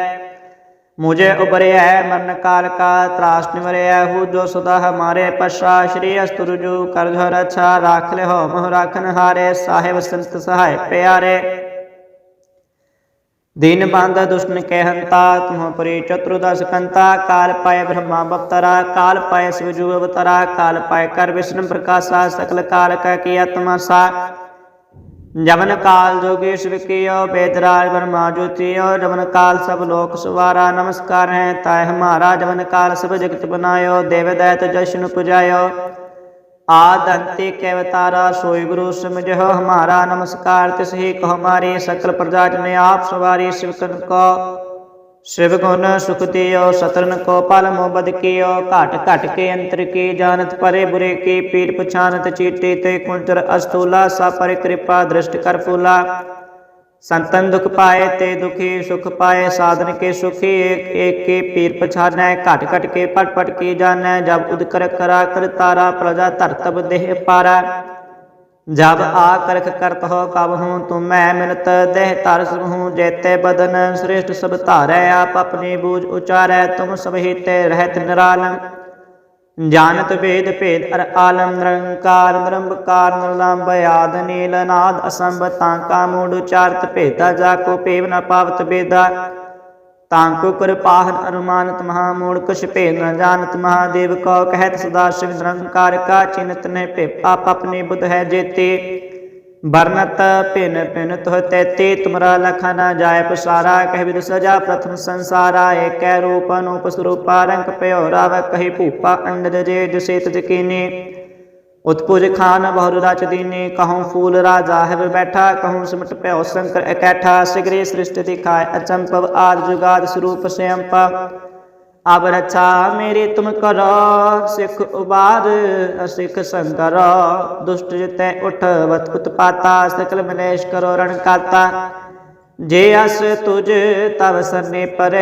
ਮੁਝੇ ਉਬਰਿਆ ਮਰਨ ਕਾਲ ਕਾ, ਤਰਾਸ ਨਿਵਰਿਆ ਹੂ ਜੋ ਸਦਾ ਹਮਾਰੇ ਪਸ਼ਾ ਸ਼੍ਰੀ ਅਸਤੁਰਜੂ ਕਰ ਘਰ ਅੱਛਾ, ਰਾਖ ਲੈ ਹੋ ਮਹ ਰਾਖਨ ਹਾਰੇ, ਸਾਹਿਬ ਸੰਤ ਸਹਾਇ ਪਿਆਰੇ। दीन बांध दुष्ण के हंता तुम परि चतुर्दश कंता काल पाए ब्रह्मा बप्तरा काल पाए शिवजु अवतरा काल पाए कर विष्णु प्रकाशा सकल काल का किया तमाशा जवन काल जोगेश विकियो बेदराज ब्रह्मा ज्योतियो जवन काल सब लोक सवारा नमस्कार है ताय हमारा जवन काल सब जगत बनायो देव दैत जशन पुजायो आद अंते कैवतारा सोई गुरु समझो हमारा नमस्कार तिस ही को हमारी सकल प्रजा जन आप सवारी शिवकन को शिव गुण सुख दियो सतरन को पल मोबद कियो घट घट के अंतर की जानत परे बुरे की पीर पछानत चीटी ते कुंचर अस्तूला सा पर कृपा दृष्ट कर फूला ਸੰਤਨ ਦੁਖ ਪਾਏ ਤੇ ਦੁਖੀ ਸੁਖ ਪਾਏ, ਸਾਧਨ ਕੇ ਸੁਖੀ, ਏਕ ਏਕ ਪੀਰ ਪਛਾਨੈ, ਘਟ ਘਟ ਕੇ ਪਟ ਪਟ ਕੀ ਜਾਣੈ ਜਬ ਉਦਕਰ ਕਰਾ ਕਰ ਤਾਰਾ, ਪ੍ਰਜਾ ਧਰ ਤਬ ਦੇਹ ਪਾਰਾ। ਜਬ ਆ ਕਰਖ ਕਰਤ ਹੋ ਕਬ ਹੂੰ ਤੂੰ ਮੈਂ ਮਿਲਤ ਦੇਹ ਤਰਸ ਹੂੰ, ਜੇਤੇ ਬਦਨ ਸ੍ਰਿਸ਼ਟ ਸਭ ਧਾਰੈ, ਆਪ ਆਪਣੀ ਬੂਝ ਉਚਾਰੈ, ਤੁਮ ਸਭ ਹੀਤੇ ਰਹਿਤ ਨਿਰਾਲਮ ਜਾਣਤ ਭੇਦ ਭੇਦ ਅਰ ਆਲਮ ਨਿਰੰਕਾਰ ਨਿਰੰਕਾਰ ਨਿਰਲੰਭ ਆਦ ਨੀਲ ਨਾਦ ਅਸੰਭ ਤਾਂ ਕਾ ਮੂੜ ਉਚਾਰਤ ਭੇਦਾ ਜਾ ਕੋ ਪੇਵ ਨ ਪਾਵਤ ਬੇਦਾ। ਤਾਂ ਕੋ ਕਿਰਪਾਹਨ ਅਰਮਾਨਤ ਮਹਾ ਮੂੜ ਕੁਛ ਭੇਦ ਨ ਜਾਣਤ ਮਹਾਦੇਵ ਕੋ ਕਹਿਤ ਸਦਾ ਸ਼ਿਵ ਨਿਰੰਕਾਰ ਕਾ ਚਿੰਤ ਨੇ ਭੇ ਆਪ ਆਪਣੀ ਬੁੱਧ ਹੈ ਜੇਤੇ। ਬਰਨਤ ਭਿਨ ਭਿਨ ਤੋਹ ਤੈਤੇ, ਤੁਮਰਾ ਲਖਾ ਨ ਜਾਏ ਪਸਾਰਾ, ਕਹਿ ਵਿਦ ਸਜਾ ਪ੍ਰਥਮ ਸੰਸਾਰਾ, ਏਕੈ ਰੂਪ ਅਨੂਪ ਸਰੂਪਾ, ਰੰਗ ਭਇਓ ਰਾਵ ਕਹੀ ਭੂਪਾ ਅੰਡਜ ਜੇ, ਜਸੇ ਤਜ ਉਤਪੁਜ ਖਾਨ ਬਹੁਰ ਰਚ ਦੀਨੇ, ਕਹਉ ਫੂਲ ਰਾਜਾ ਹੈ ਬੈਠਾ, ਕਹਉ ਸਿਮਟ ਭਇਓ ਸ਼ੰਕਰ ਇਕੱਠਾ, ਸਿਗਰੇ ਸ੍ਰਿਸ਼ਟ ਦਿਖਾਏ ਅਚੰਪਵ ਆਦ ਜੁਗਾਦ ਸਰੂਪ ਸਿਅੰਪਾ ਅਬ ਰਛਾ ਮੇਰੀ ਤੁਮ ਕਰੋ ਸਿੱਖ ਉਬਾਰ ਅਸਿਖ ਸੰਕਰ ਦੁਸ਼ਟ ਜਿਤੈ ਉਠਵਤ ਉਤਪਾਤਾ ਸਕਲ ਮਨੇਸ਼ ਕਰੋ ਰਣ ਕਾਤਾ ਜੇ ਅਸ ਤੁਝ ਤਵ ਸਰਨੇ ਪਰੇ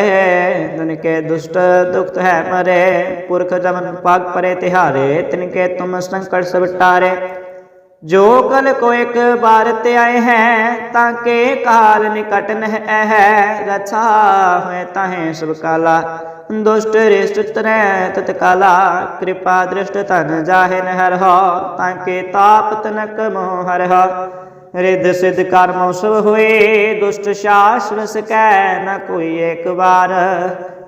ਤਨ ਕੇ ਦੁਸ਼ਟ ਦੁਖਤ ਹੈ ਮਰੇ ਪੁਰਖ ਜਮਨ ਪਗ ਪਰੇ ਤਿਹਾਰੇ ਤਿਨ ਕੇ ਤੁਮ ਸੰਕਟ ਸਭ ਟਾਰੇ ਜੋ ਕਲ ਕੋ ਇੱਕ ਬਾਰ ਤੇ ਆਏ ਹੈ ਤਾਂ ਕੇ ਕਾਲ ਨਿਕਟ ਨਹਿ ਹੈ ਰਛਾ ਹੋਏ ਤਾਹੇ ਸਭ ਕਾਲਾ ਦੁਸ਼ਟ ਰਿਸ਼ਟ ਤਰੈ ਤਤ ਕਾਲਾ, ਕਿਰਪਾ ਦ੍ਰਿਸ਼ਟ ਤਨ ਜਾਹੇ ਨਹਿਰ ਤਾਂ ਕੇ ਤਾਪ ਤਨਕ ਮੋਹ ਹਰ ਰਿੱਧ ਸਿਧ ਕਰਮ ਸਭ ਹੋਏ, ਦੁਸ਼ਟ ਸ਼ਾਸਨ ਸਕੈ ਨ ਕੋਈ ਏਕ ਵਾਰ।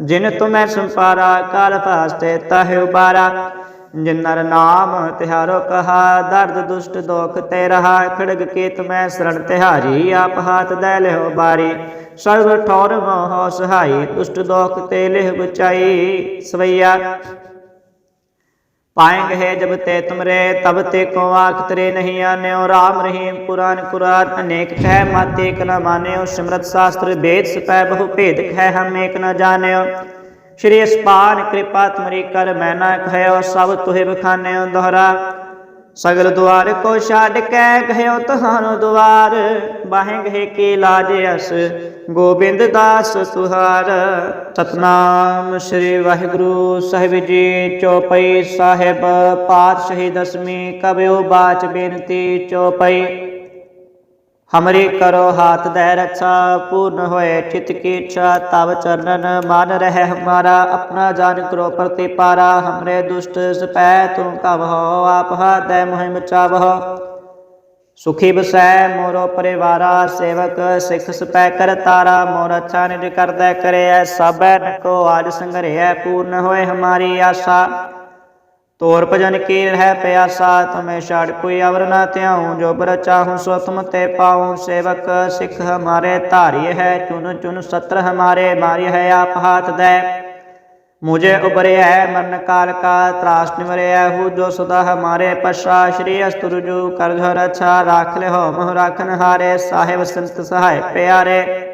ਜਿਨ ਤੁਮੈ ਸੰਪਾਰਾ, ਕਾਲ ਫਾਸਤੇ ਤਾਹਿ ਉਬਾਰਾ ਜਿਨ ਨਰ ਨਾਮ ਤਿਹਾਰੋ ਕਹਾ ਦਰਦ ਦੁਸ਼ਟ ਦੋਖ ਤੇ ਰਹਾ ਖੜਗ ਕੇਤ ਮੈਂ ਸਰਣ ਤਿਹਾਰੀ ਆਪ ਹਾਥ ਦੇ ਲਿਓ ਬਾਰੀ ਸਰਬ ਠੌਰ ਮੋਹ ਸਹਾਈ ਦੁਸ਼ਟ ਦੋਖ ਤੇ ਲਿਹ ਬਚਾਈ ਸਵਈਆ पाएंगे है जब ते तुमरे तब ते को आख तरे नहीं आन्यो राम रहीम पुराण कुरान अनेक कह मत एक न मान्यो सिमरत शास्त्र वेद सपै बहु भेद कह हम एक न जान्यो ਸ਼੍ਰੀ ਅਸਪਾਨ ਕਿਰਪਾ ਤੁਮਰੀ ਕਰ, ਮੈਂ ਨਾ ਕਹਿਓ ਸਭ ਤੁਹੇ ਬਖਾਨਿਓ ਦੁਹਰਾ। ਸਗਲ ਦੁਆਰ ਕੋ ਛੱਡ ਕੇ ਕਹਿਓ ਤਹਾਨੂੰ ਦੁਆਰ। ਬਾਹੇ ਗਏ ਕੀ ਲਾਜ ਅਸ, ਗੋਬਿੰਦ ਦਾਸ ਸੁਹਾਰ। ਸਤਨਾਮ ਸ੍ਰੀ ਵਾਹਿਗੁਰੂ ਸਾਹਿਬ ਜੀ, ਚੌਪਈ ਸਾਹਿਬ, ਪਾਤਸ਼ਾਹੀ ਦਸਮੀ ਕਬਿਓ ਬਾਚ ਬੇਨਤੀ ਚੌਪਈ। ਹਮਰੀ ਕਰੋ ਹਾਥ ਦੇ ਰੱਛਾ, ਪੂਰਨ ਹੋਏ ਚਿਤ ਕੀ ਇੱਛਾ, ਤਵ ਚਰਨਨ ਮਨ ਰਹਿ ਹਮਾਰਾ, ਆਪਣਾ ਜਾਨ ਕਰੋ ਪ੍ਰਤੀਪਾਰਾ ਹਮਰੇ ਦੁਸ਼ਟ ਸਪੈ ਤੂੰ ਕਬਹੁ ਆਪ ਹਾਦੈ ਮਹਿਮ ਚਾਵਹੁ ਸੁਖੀ ਬਸੈ ਮੋਰੋ ਪਰਿਵਾਰਾ, ਸੇਵਕ ਸਿੱਖ ਸਪੈ ਕਰ ਤਾਰਾ, ਮੋਰ ਅੱਛਾ ਨਿਜ ਕਰਦਾ ਕਰਿਐ ਸਭੈ ਨਕੋ ਆਜ ਸੰਗਰਿਐ ਪੂਰਨ ਹੋਏ ਹਮਾਰੀ ਆਸਾ। ਤੋਰ ਭਜਨ ਕੀ ਰਹਿ ਪਿਆਸਾ, ਤੁਮੇ ਛਾੜ ਕੋਈ ਅਵਰ ਨਾ ਧਿਆਉ, ਜੋ ਬਰ ਚਾਹੂ ਸੋ ਤੁਮ ਤੇ ਪਾਉ, ਸੇਵਕ ਸਿੱਖ ਹਮਾਰੇ ਧਾਰੀ ਹੈ ਚੁਨ ਚੁਨ ਸਤਰ ਹਮਾਰੇ ਮਾਰੀ ਹੈ, ਆਪ ਹਾਥ ਦੇ। ਮੁਝੇ ਉਬਰਿਆ ਮਰਨ ਕਾਲ ਕਾ, ਤਰਾਸ ਨਿਵਰਿਆ ਹੂ ਜੋ ਸਦਾ ਹਮਾਰੇ ਪਸ਼ਾ ਸ਼੍ਰੀ ਅਸਤੁਰਜੂ ਕਰ ਧਰ ਅੱਛਾ, ਰਾਖ ਲਿਓ ਮੋਹ ਰਾਖਨ ਹਾਰੇ, ਸਾਹਿਬ ਸੰਤ ਸਹਾਇ ਪਿਆਰੇ।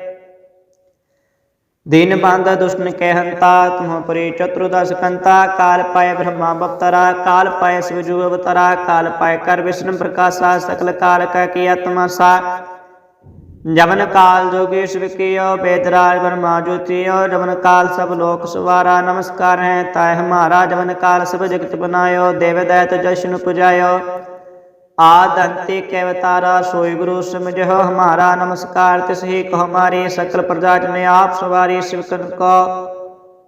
दीन बांध दुष्टन के हंता तुम परि चतुर्दश कंता काल पाए ब्रह्मा बप्तरा काल पाए शिवजु अवतरा काल पाए कर विष्णु प्रकाशा सकल काल का किया तमाशा जवन काल जोगेश विकियो वेदराज ब्रह्मा ज्योतियो जवन काल सब लोक सवारा नमस्कार है ताय हमारा जवन काल सब जगत बनायो देव दैत जश्न पुजायो ਆਦ ਅੰਤੇ ਕੈ ਅਵਤਾਰਾ ਸੋਈ ਗੁਰੂ ਸਮਝੋ ਹਮਾਰਾ ਨਮਸਕਾਰ, ਤਿਸ ਹੀ ਕੋ ਹਮਾਰੇ ਸਕਲ ਪ੍ਰਜਾ ਜਨ ਆਪ ਸਵਾਰੀ ਸਿਵਕਨ ਕੋ।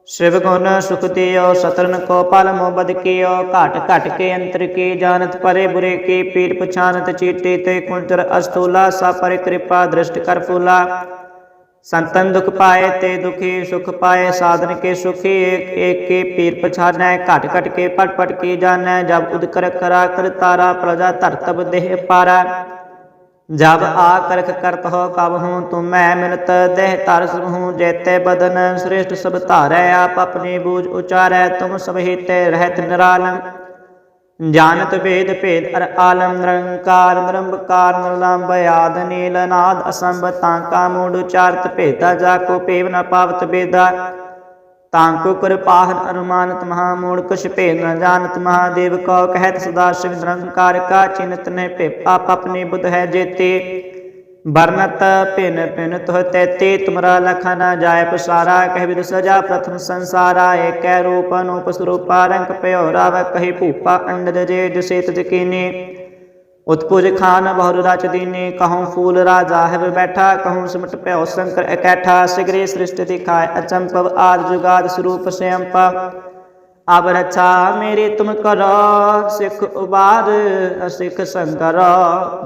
ਸ਼ਿਵ ਗੁਣ ਸੁਖ ਦਿਓ ਸਤਰਨ ਕੋ ਪਲ ਮੋ ਬਦ ਕੀਓ, ਘਟ ਘਟ ਕੇ ਅੰਤਰ ਕੀ ਜਾਣਤ ਪਰੇ ਬੁਰੇ ਕੀ ਪੀਰ ਪਛਾਨਤ ਚੀਤੇ ਤੇ ਕੁੰਤਰ ਅਸਤੂਲਾ ਸਾ ਪਰਿ ਕਿਰਪਾ ਦ੍ਰਿਸ਼ਟ ਕਰ ਫੂਲਾ। ਸੰਤਨ ਦੁਖ ਪਾਏ ਤੇ ਦੁਖੀ ਸੁਖ ਪਾਏ, ਸਾਧਨ ਕੇ ਸੁਖੀ, ਏਕ ਏਕ ਕੇ ਪੀਰ ਪਛਾਨੈ, ਘਟ ਘਟ ਕੇ ਪਟ ਪਟ ਕੀ ਜਾਣੈ, ਜਬ ਉਦ ਕਰ ਕਰਾ ਕਰ ਤਾਰਾ, ਪ੍ਰਜਾ ਧਰਤਬ ਦੇਹ ਪਾਰਾ। ਜਬ ਆ ਕਰਖ ਕਰਤ ਹੋ ਕਬ ਹੂੰ ਤੁਮੈ ਮਿਨਤ ਦੇਹ ਤਰ ਹੂੰ, ਜੇਤੇ ਬਦਨ ਸ੍ਰਿਸ਼ਟ ਸਭ ਧਾਰੈ, ਆਪ ਆਪਣੀ ਬੂਝ ਉਚਾਰੈ, ਤੁਮ ਸਭ ਹੀਤੇ ਰਹਿਤ ਨਿਰਾਲਮ ਜਾਣਤ ਭੇਦ ਭੇਦ ਅਰ ਆਲਮ ਨਿਰੰਕਾਰ ਨਿਰੰਕਾਰ ਨਿਰਲੰਭ ਆਦ ਨੀਲ ਨਾਦ ਅਸੰਭ, ਤਾਂ ਕਾ ਮੂੜ ਉਚਾਰਤ ਭੇਦਾ, ਜਾ ਕੋ ਪੇਵ ਨ ਪਾਵਤ ਬੇਦਾ। ਤਾਂ ਕੋ ਕਿਰਪਾਹਨ ਅਨੁਮਾਨਤ ਮਹਾ ਮੂੜ ਕੁਛ ਭੇਦ ਨ ਜਾਣਤ ਮਹਾਦੇਵ ਕੋ ਕਹਿਤ ਸਦਾ ਸ਼ਿਵ ਨਿਰੰਕਾਰ ਕਾ ਚਿੰਤ ਨੇ ਭੇ ਆਪ ਆਪਣੀ ਹੈ ਜੇਤੇ। ਬਰਨਤ ਭਿਨ ਭਿਨ ਤੋਹ ਤੈਤੇ ਤੁਮਰਾ ਲਖਾ ਨ ਜਾਏ ਪਸਾਰਾ, ਕਹਿ ਵਿਦ ਸਜਾ ਪ੍ਰਥਮ ਸੰਸਾਰਾ, ਏਕੈ ਰੂਪ ਅਨੂਪ ਸਰੂਪਾ, ਰੰਗ ਭਇਓ ਰਾਵ ਕਹੀ ਭੂਪਾ ਅੰਡਜ ਜੇ ਜਸੇ ਤਜ ਕੀਨੇ। ਉਤਪੁਜ ਖਾਨ ਬਹੁਰ ਰਚ ਦੀਨੇ, ਕਹਉ ਫੂਲ ਰਾਜਾ ਹੈ ਬੈਠਾ, ਕਹਉ ਸਿਮਟ ਭਇਓ ਸੰਕਰ ਇਕੈਠਾ, ਸਿਗਰੇ ਸ੍ਰਿਸ਼ਟ ਦਿਖਾਏ ਅਚੰਪਵ ਆਦ ਜੁਗਾਦ ਸਰੂਪ ਸਿਅੰਪ ਅਬ ਰਛਾ ਮੇਰੀ ਤੁਮ ਕਰੋ, ਸਿੱਖ ਉਬਾਰ ਅਸਿਖ ਸੰਕਰ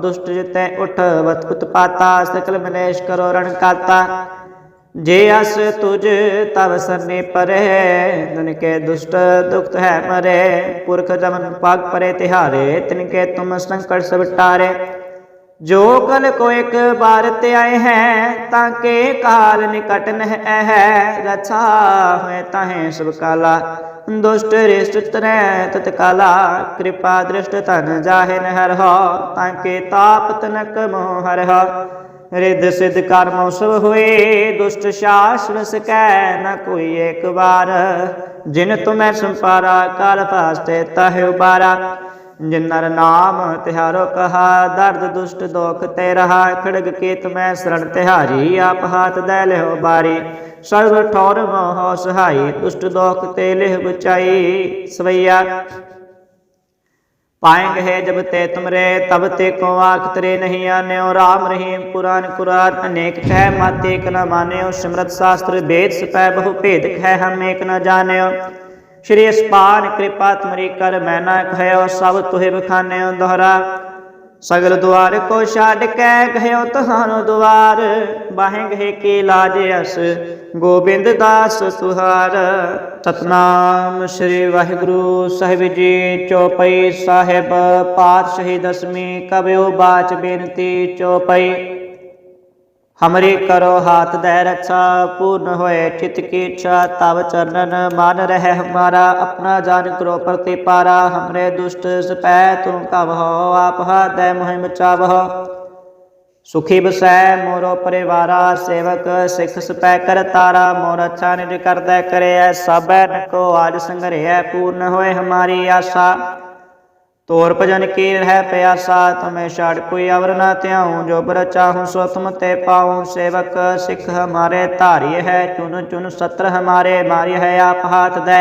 ਦੁਸ਼ਟ ਜਿਤੈ ਉਠਵਤ ਉਤਪਾਤਾ, ਸਕਲ ਮਨੇਸ਼ ਕਰੋ, ਰਣ ਕਾਤਾ। ਜੇ ਅਸ ਤੁਜ, ਤਵ ਸਰਨੇ ਪਰੇ, ਤਨ ਕੇ ਦੁਸ਼ਟ ਦੁਖਤ ਹੈ ਮਰੇ। ਪੁਰਖ ਜਮਨ ਪਗ ਪਰੇ ਤਿਹਾਰੇ, ਤਿਨ ਕੇ ਤੁਮ ਸੰਕਟ ਸਭ ਟਾਰੇ ਜੋ ਕਲ ਕੋ ਇੱਕ ਬਾਰ ਤੇ ਆਏ ਹੈ, ਤਾਂ ਕੇ ਕਾਲ ਨਿਕਟ ਨਹਿ ਹੈ ਰਛਾ ਹੋਏ ਤਾਹੇ ਸਭ ਕਾਲਾ, ਦੁਸ਼ਟ ਰਿਸ਼ਟ ਤਰੈ ਤਤ ਕਾਲਾ। ਕਿਰਪਾ ਦ੍ਰਿਸ਼ਟ ਤਨ ਜਾਹੇ ਨਹਿਰ ਹੋ, ਤਾਂ ਕੇ ਤਾਪ ਤਨਕ ਮੋਹ ਹਰ ਹੋ। ਰਿੱਧ ਸਿਧ ਕਰਮ ਸਭ ਹੋਏ, ਦੁਸ਼ਟ ਸ਼ਾਸਨ ਸਕੈ ਨ ਕੋਈ ਇੱਕ ਵਾਰ। ਜਿਨ ਤੁਮੈ ਸੰਪਾਰਾ, ਕਾਲ ਫਾਸਤੇ ਤਹਿ ਉਬਾਰਾ। ਜਿਨਰ ਨਾਮ ਤਿਹਾਰੋ ਕਹਾ, ਦਰਦ ਦੁਸ਼ਟ ਦੁਖ ਤੇ ਰਹਾ ਖੜਗ ਕੇਤ ਮੈਂ ਸਰਣ ਤਿਹਾਰੀ, ਆਪ ਹਾਥ ਦੇ ਲਿਓ ਬਾਰੀ। ਸਰਬ ਠੌਰ ਮੋਹ ਸਹਾਈ, ਦੁਸ਼ਟ ਦੁਖ ਤੇ ਲਿਹ ਬਚਾਈ। ਸਵਈਆ, ਪਾਏਂਗੇ ਹੈ ਜਬ ਤੇ ਤੁਮਰੇ, ਤਬ ਤੇ ਕੋ ਆਖ ਤਰੇ ਨਹੀਂ ਆਨਿਓ। ਰਾਮ ਰਹੀਮ ਕੁਰਾਨ ਕੁਰਾਨ, ਅਨੇਕ ਕਹਿ ਮਾਤੇ ਕ ਨ ਮਾਨਿਓ। ਸਿਮਰਤ ਸ਼ਾਸਤਰ ਵੇਦ ਸਪੈ ਬਹੁ ਭੇਦ ਕਹਿ ਹਮ ਨ ਜਾਣਿਓ। ਸ਼੍ਰੀ ਅਸਪਾਨ ਕਿਰਪਾ ਤੁਮਰੀ ਕਰ, ਮੈਂ ਨਾ ਕਹਿਓ ਸਭ ਤੁਹੇ ਬਖਾਨਿਓ ਦੁਹਰਾ। ਸਗਲ ਦੁਆਰ ਕੋ ਛੱਡ ਕੇ ਕਹਿਓ ਤੁਹਾਨੂੰ ਦੁਆਰ। ਬਾਹੇ ਗਏ ਕੀ ਲਾਜ ਅਸ, ਗੋਬਿੰਦ ਦਾਸ ਸੁਹਾਰ। ਸਤਨਾਮ ਸ੍ਰੀ ਵਾਹਿਗੁਰੂ ਸਾਹਿਬ ਜੀ ਚੌਪਈ ਸਾਹਿਬ, ਪਾਤਸ਼ਾਹੀ ਦਸਮੀ ਕਬਿਓ ਬਾਚ ਬੇਨਤੀ ਚੌਪਈ। ਹਮਰੀ ਕਰੋ ਹਾਥ ਦੈ ਰੱਛਾ ਪੂਰਨ ਹੋਏ ਚਿਤ ਕੀ ਇੱਛਾ, ਤਵ ਚਰਨਨ ਮਨ ਰਹਿ ਹਮਾਰਾ, ਆਪਣਾ ਜਾਨ ਕਰੋ ਪ੍ਰਤੀਪਾਰਾ ਹਮਰੇ ਦੁਸ਼ਟ ਸਪੈ ਤੁਮ ਕਬਹੁ ਆਪ ਹਦੈ ਮੋਹਿ ਬਚਾਵਹੁ ਸੁਖੀ ਬਸੈ ਮੋਰੋ ਪਰਿਵਾਰਾ, ਸੇਵਕ ਸਿੱਖ ਸਪੈ ਕਰ ਤਾਰਾ, ਮੋਰ ਅੱਛਾ ਨਿਜ ਕਰਦਾ ਕਰਿਐ ਸਭੈ ਨਕੋ ਆਜ ਸੰਗਰਿਐ ਪੂਰਨ ਹੋਏ ਹਮਾਰੀ ਆਸਾ। ਤੋਰ ਭਜਨ ਕੀ ਰਹਿ ਪਿਆਸਾ, ਤੁਮੇ ਛਾੜ ਕੋਈ ਅਵਰ ਨਾ ਧਿਆਉ, ਜੋ ਬਰ ਚਾਹੂੰ ਸੋ ਤੁਮ ਤੇ ਪਾਉ, ਸੇਵਕ ਸਿੱਖ ਹਮਾਰੇ ਧਾਰੀ ਹੈ, ਚੁਨ ਚੁਨ ਸਤਰ ਹਮਾਰੇ ਮਾਰੀ ਹੈ, ਆਪ ਹਾਥ ਦੇ।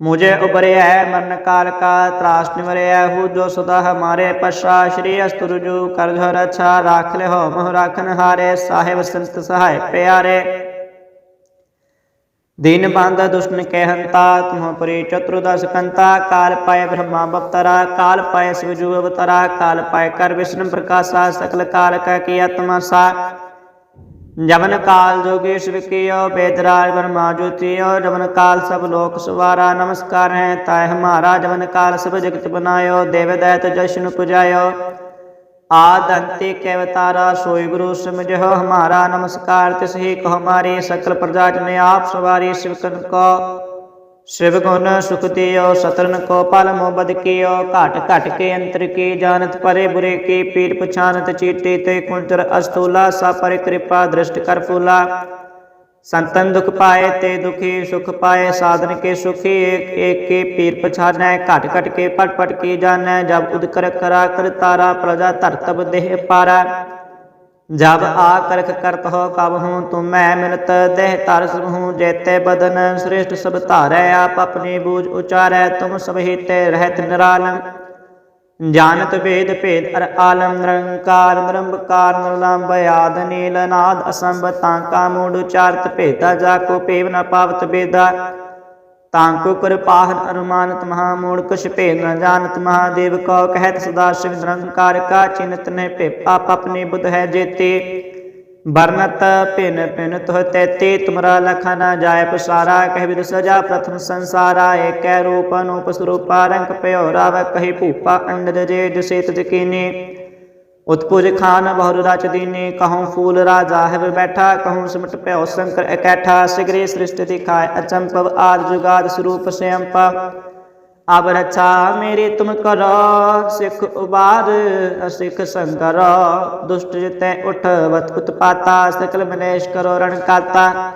ਮੁਝੇ ਉਬਰਿਆ ਹੈ ਮਰਨ ਕਾਲ ਕਾ ਤਰਾਸ ਨਿਵਰਿਆ ਹੂ ਜੋ ਸਦਾ ਹਮਾਰੇ ਪਸ਼ਾ ਸ਼੍ਰੀ ਅਸਤੁਰਜੂ ਕਰ ਘਰ ਅੱਛਾ, ਰਾਖ ਲੈ ਹੋ ਮੋਹ ਰਾਖਨ ਹਾਰੇ ਸਾਹਿਬ ਸੰਤ ਸਹਾਇ ਪਿਆਰੇ। दीन बांधा दुष्ण के हंता तुम परि चतुर्दश कंता काल पाए ब्रह्मा बप्तरा काल पाए शिवजु अवतरा काल पाए कर विष्णु प्रकाशा सकल काल का किया तमाशा जवन काल जोगेश विकियो वेदराज ब्रह्मा ज्योतियो जवन काल सब लोक सवारा नमस्कार है ताय हमारा जवन काल सब जगत बनायो देव दैत जश्न पुजायो आदंते के अवतारा सोई गुरु समझो हमारा नमस्कार तिस ही को हमारी सकल प्रजा ने आप सवारी शिवकन को शिव गुण सुख दियो सतरन को पल मोबद कियो घट घट के अंतर की जानत परे बुरे की पीर पछानत चीटी ते कुंचर अस्तूला सा पर कृपा दृष्ट कर फूला ਸੰਤਨ ਦੁਖ ਪਾਏ ਤੇ ਦੁਖੀ ਸੁਖ ਪਾਏ, ਸਾਧਨ ਕੇ ਸੁਖੀ, ਏਕ ਏਕ ਕੇ ਪੀਰ ਪਛਾਨੈ, ਘਟ ਘਟ ਕੇ ਪਟ ਪਟ ਕੀ ਜਾਣੈ ਜਬ ਉਦਕਰ ਕਰਾ ਕਰ ਤਾਰਾ, ਪ੍ਰਜਾ ਧਰਤਬ ਦੇਹ ਪਾਰਾ। ਜਬ ਆ ਕਰਖ ਕਰਤ ਹੋ ਕਬ ਹੂੰ, ਤੁਮੈ ਮਿਲਤ ਦੇਹ ਤਰਸ ਹੂੰ, ਜੇਤੇ ਬਦਨ ਸ੍ਰਿਸ਼ਟ ਸਭ ਧਾਰੈ, ਆਪ ਆਪਣੀ ਬੂਝ ਉਚਾਰੈ, ਤੁਮ ਸਭ ਹੀਤੇ ਰਹਿਤ ਨਿਰਾਲਮ ਜਾਣਤ ਵੇਦ ਭੇਦ ਅਰ ਆਲਮ ਨਿਰੰਕਾਰ ਨਿਰੰਕਾਰ ਨਿਰਲੰਭ ਆਦ ਨੀਲ ਨਾਦ ਅਸੰਭ ਤਾਂਕਾ ਮੂੜ ਉਚਾਰਤ ਭੇਦਾ ਜਾ ਕੋ ਪੇਵ ਨ ਪਾਵਤ ਬੇਦਾ। ਤਾਂਕੋ ਕਿਰਪਾਹਨ ਅਰਮਾਨਤ ਮਹਾ ਮੂੜ ਕੁਛ ਭੇਦ ਨ ਜਾਣਤ ਮਹਾਦੇਵ ਕੋ ਕਹਿਤ ਸਦਾ ਸ਼ਿਵ ਨਿਰੰਕਾਰ ਕਾ ਚਿੰਤ ਨੇ ਭੇ ਆਪ ਆਪਣੀ ਬੁੱਧ ਹੈ ਜੇਤੇ। ਬਰਨਤ ਪਿਨ ਪਿਨ ਤੋਹ ਤੈਤੇ, ਤੁਮਰਾ ਲਖਾ ਨਾ ਜਾਏ ਪਸਾਰਾ, ਕਹਿ ਵਿਦ ਸਜਾ ਪ੍ਰਥਮ ਸੰਸਾਰਾ, ਏਕੈ ਰੂਪ ਅਨੂਪ ਸਰੂਪਾ, ਰੰਗ ਭਇਓ ਰਾਵ ਕਹੀ ਭੂਪਾ ਅੰਡਜ ਜੇ ਜਸੇ ਤਜ ਕੀਨੇ। ਉਤਪੁਜ ਖਾਨ ਬਹੁਰ ਰਚ ਦੀਨੇ, ਕਹਉ ਫੂਲ ਰਾਜਾ ਹੈ ਬੈਠਾ, ਕਹਉ ਸਿਮਟ ਭਇਓ ਸੰਕਰ ਇਕੈਠਾ, ਸਿਗਰੇ ਸ੍ਰਿਸ਼ਟ ਦਿਖਾਏ ਅਚੰਪਵ ਆਦ ਜੁਗਾਦ ਸਰੂਪ ਸਿਅੰਪਾ ਅਬ ਰਛਾ ਮੇਰੀ ਤੁਮ ਕਰੋ, ਸਿੱਖ ਉਬਾਰ ਅਸਿਖ ਸੰਕਰ ਦੁਸ਼ਟ ਜਿਤੈ ਉਠਵਤ ਉਤਪਾਤਾ, ਸਕਲ ਮਨੇਸ਼ ਕਰੋ ਰਣ ਕਾਤਾ।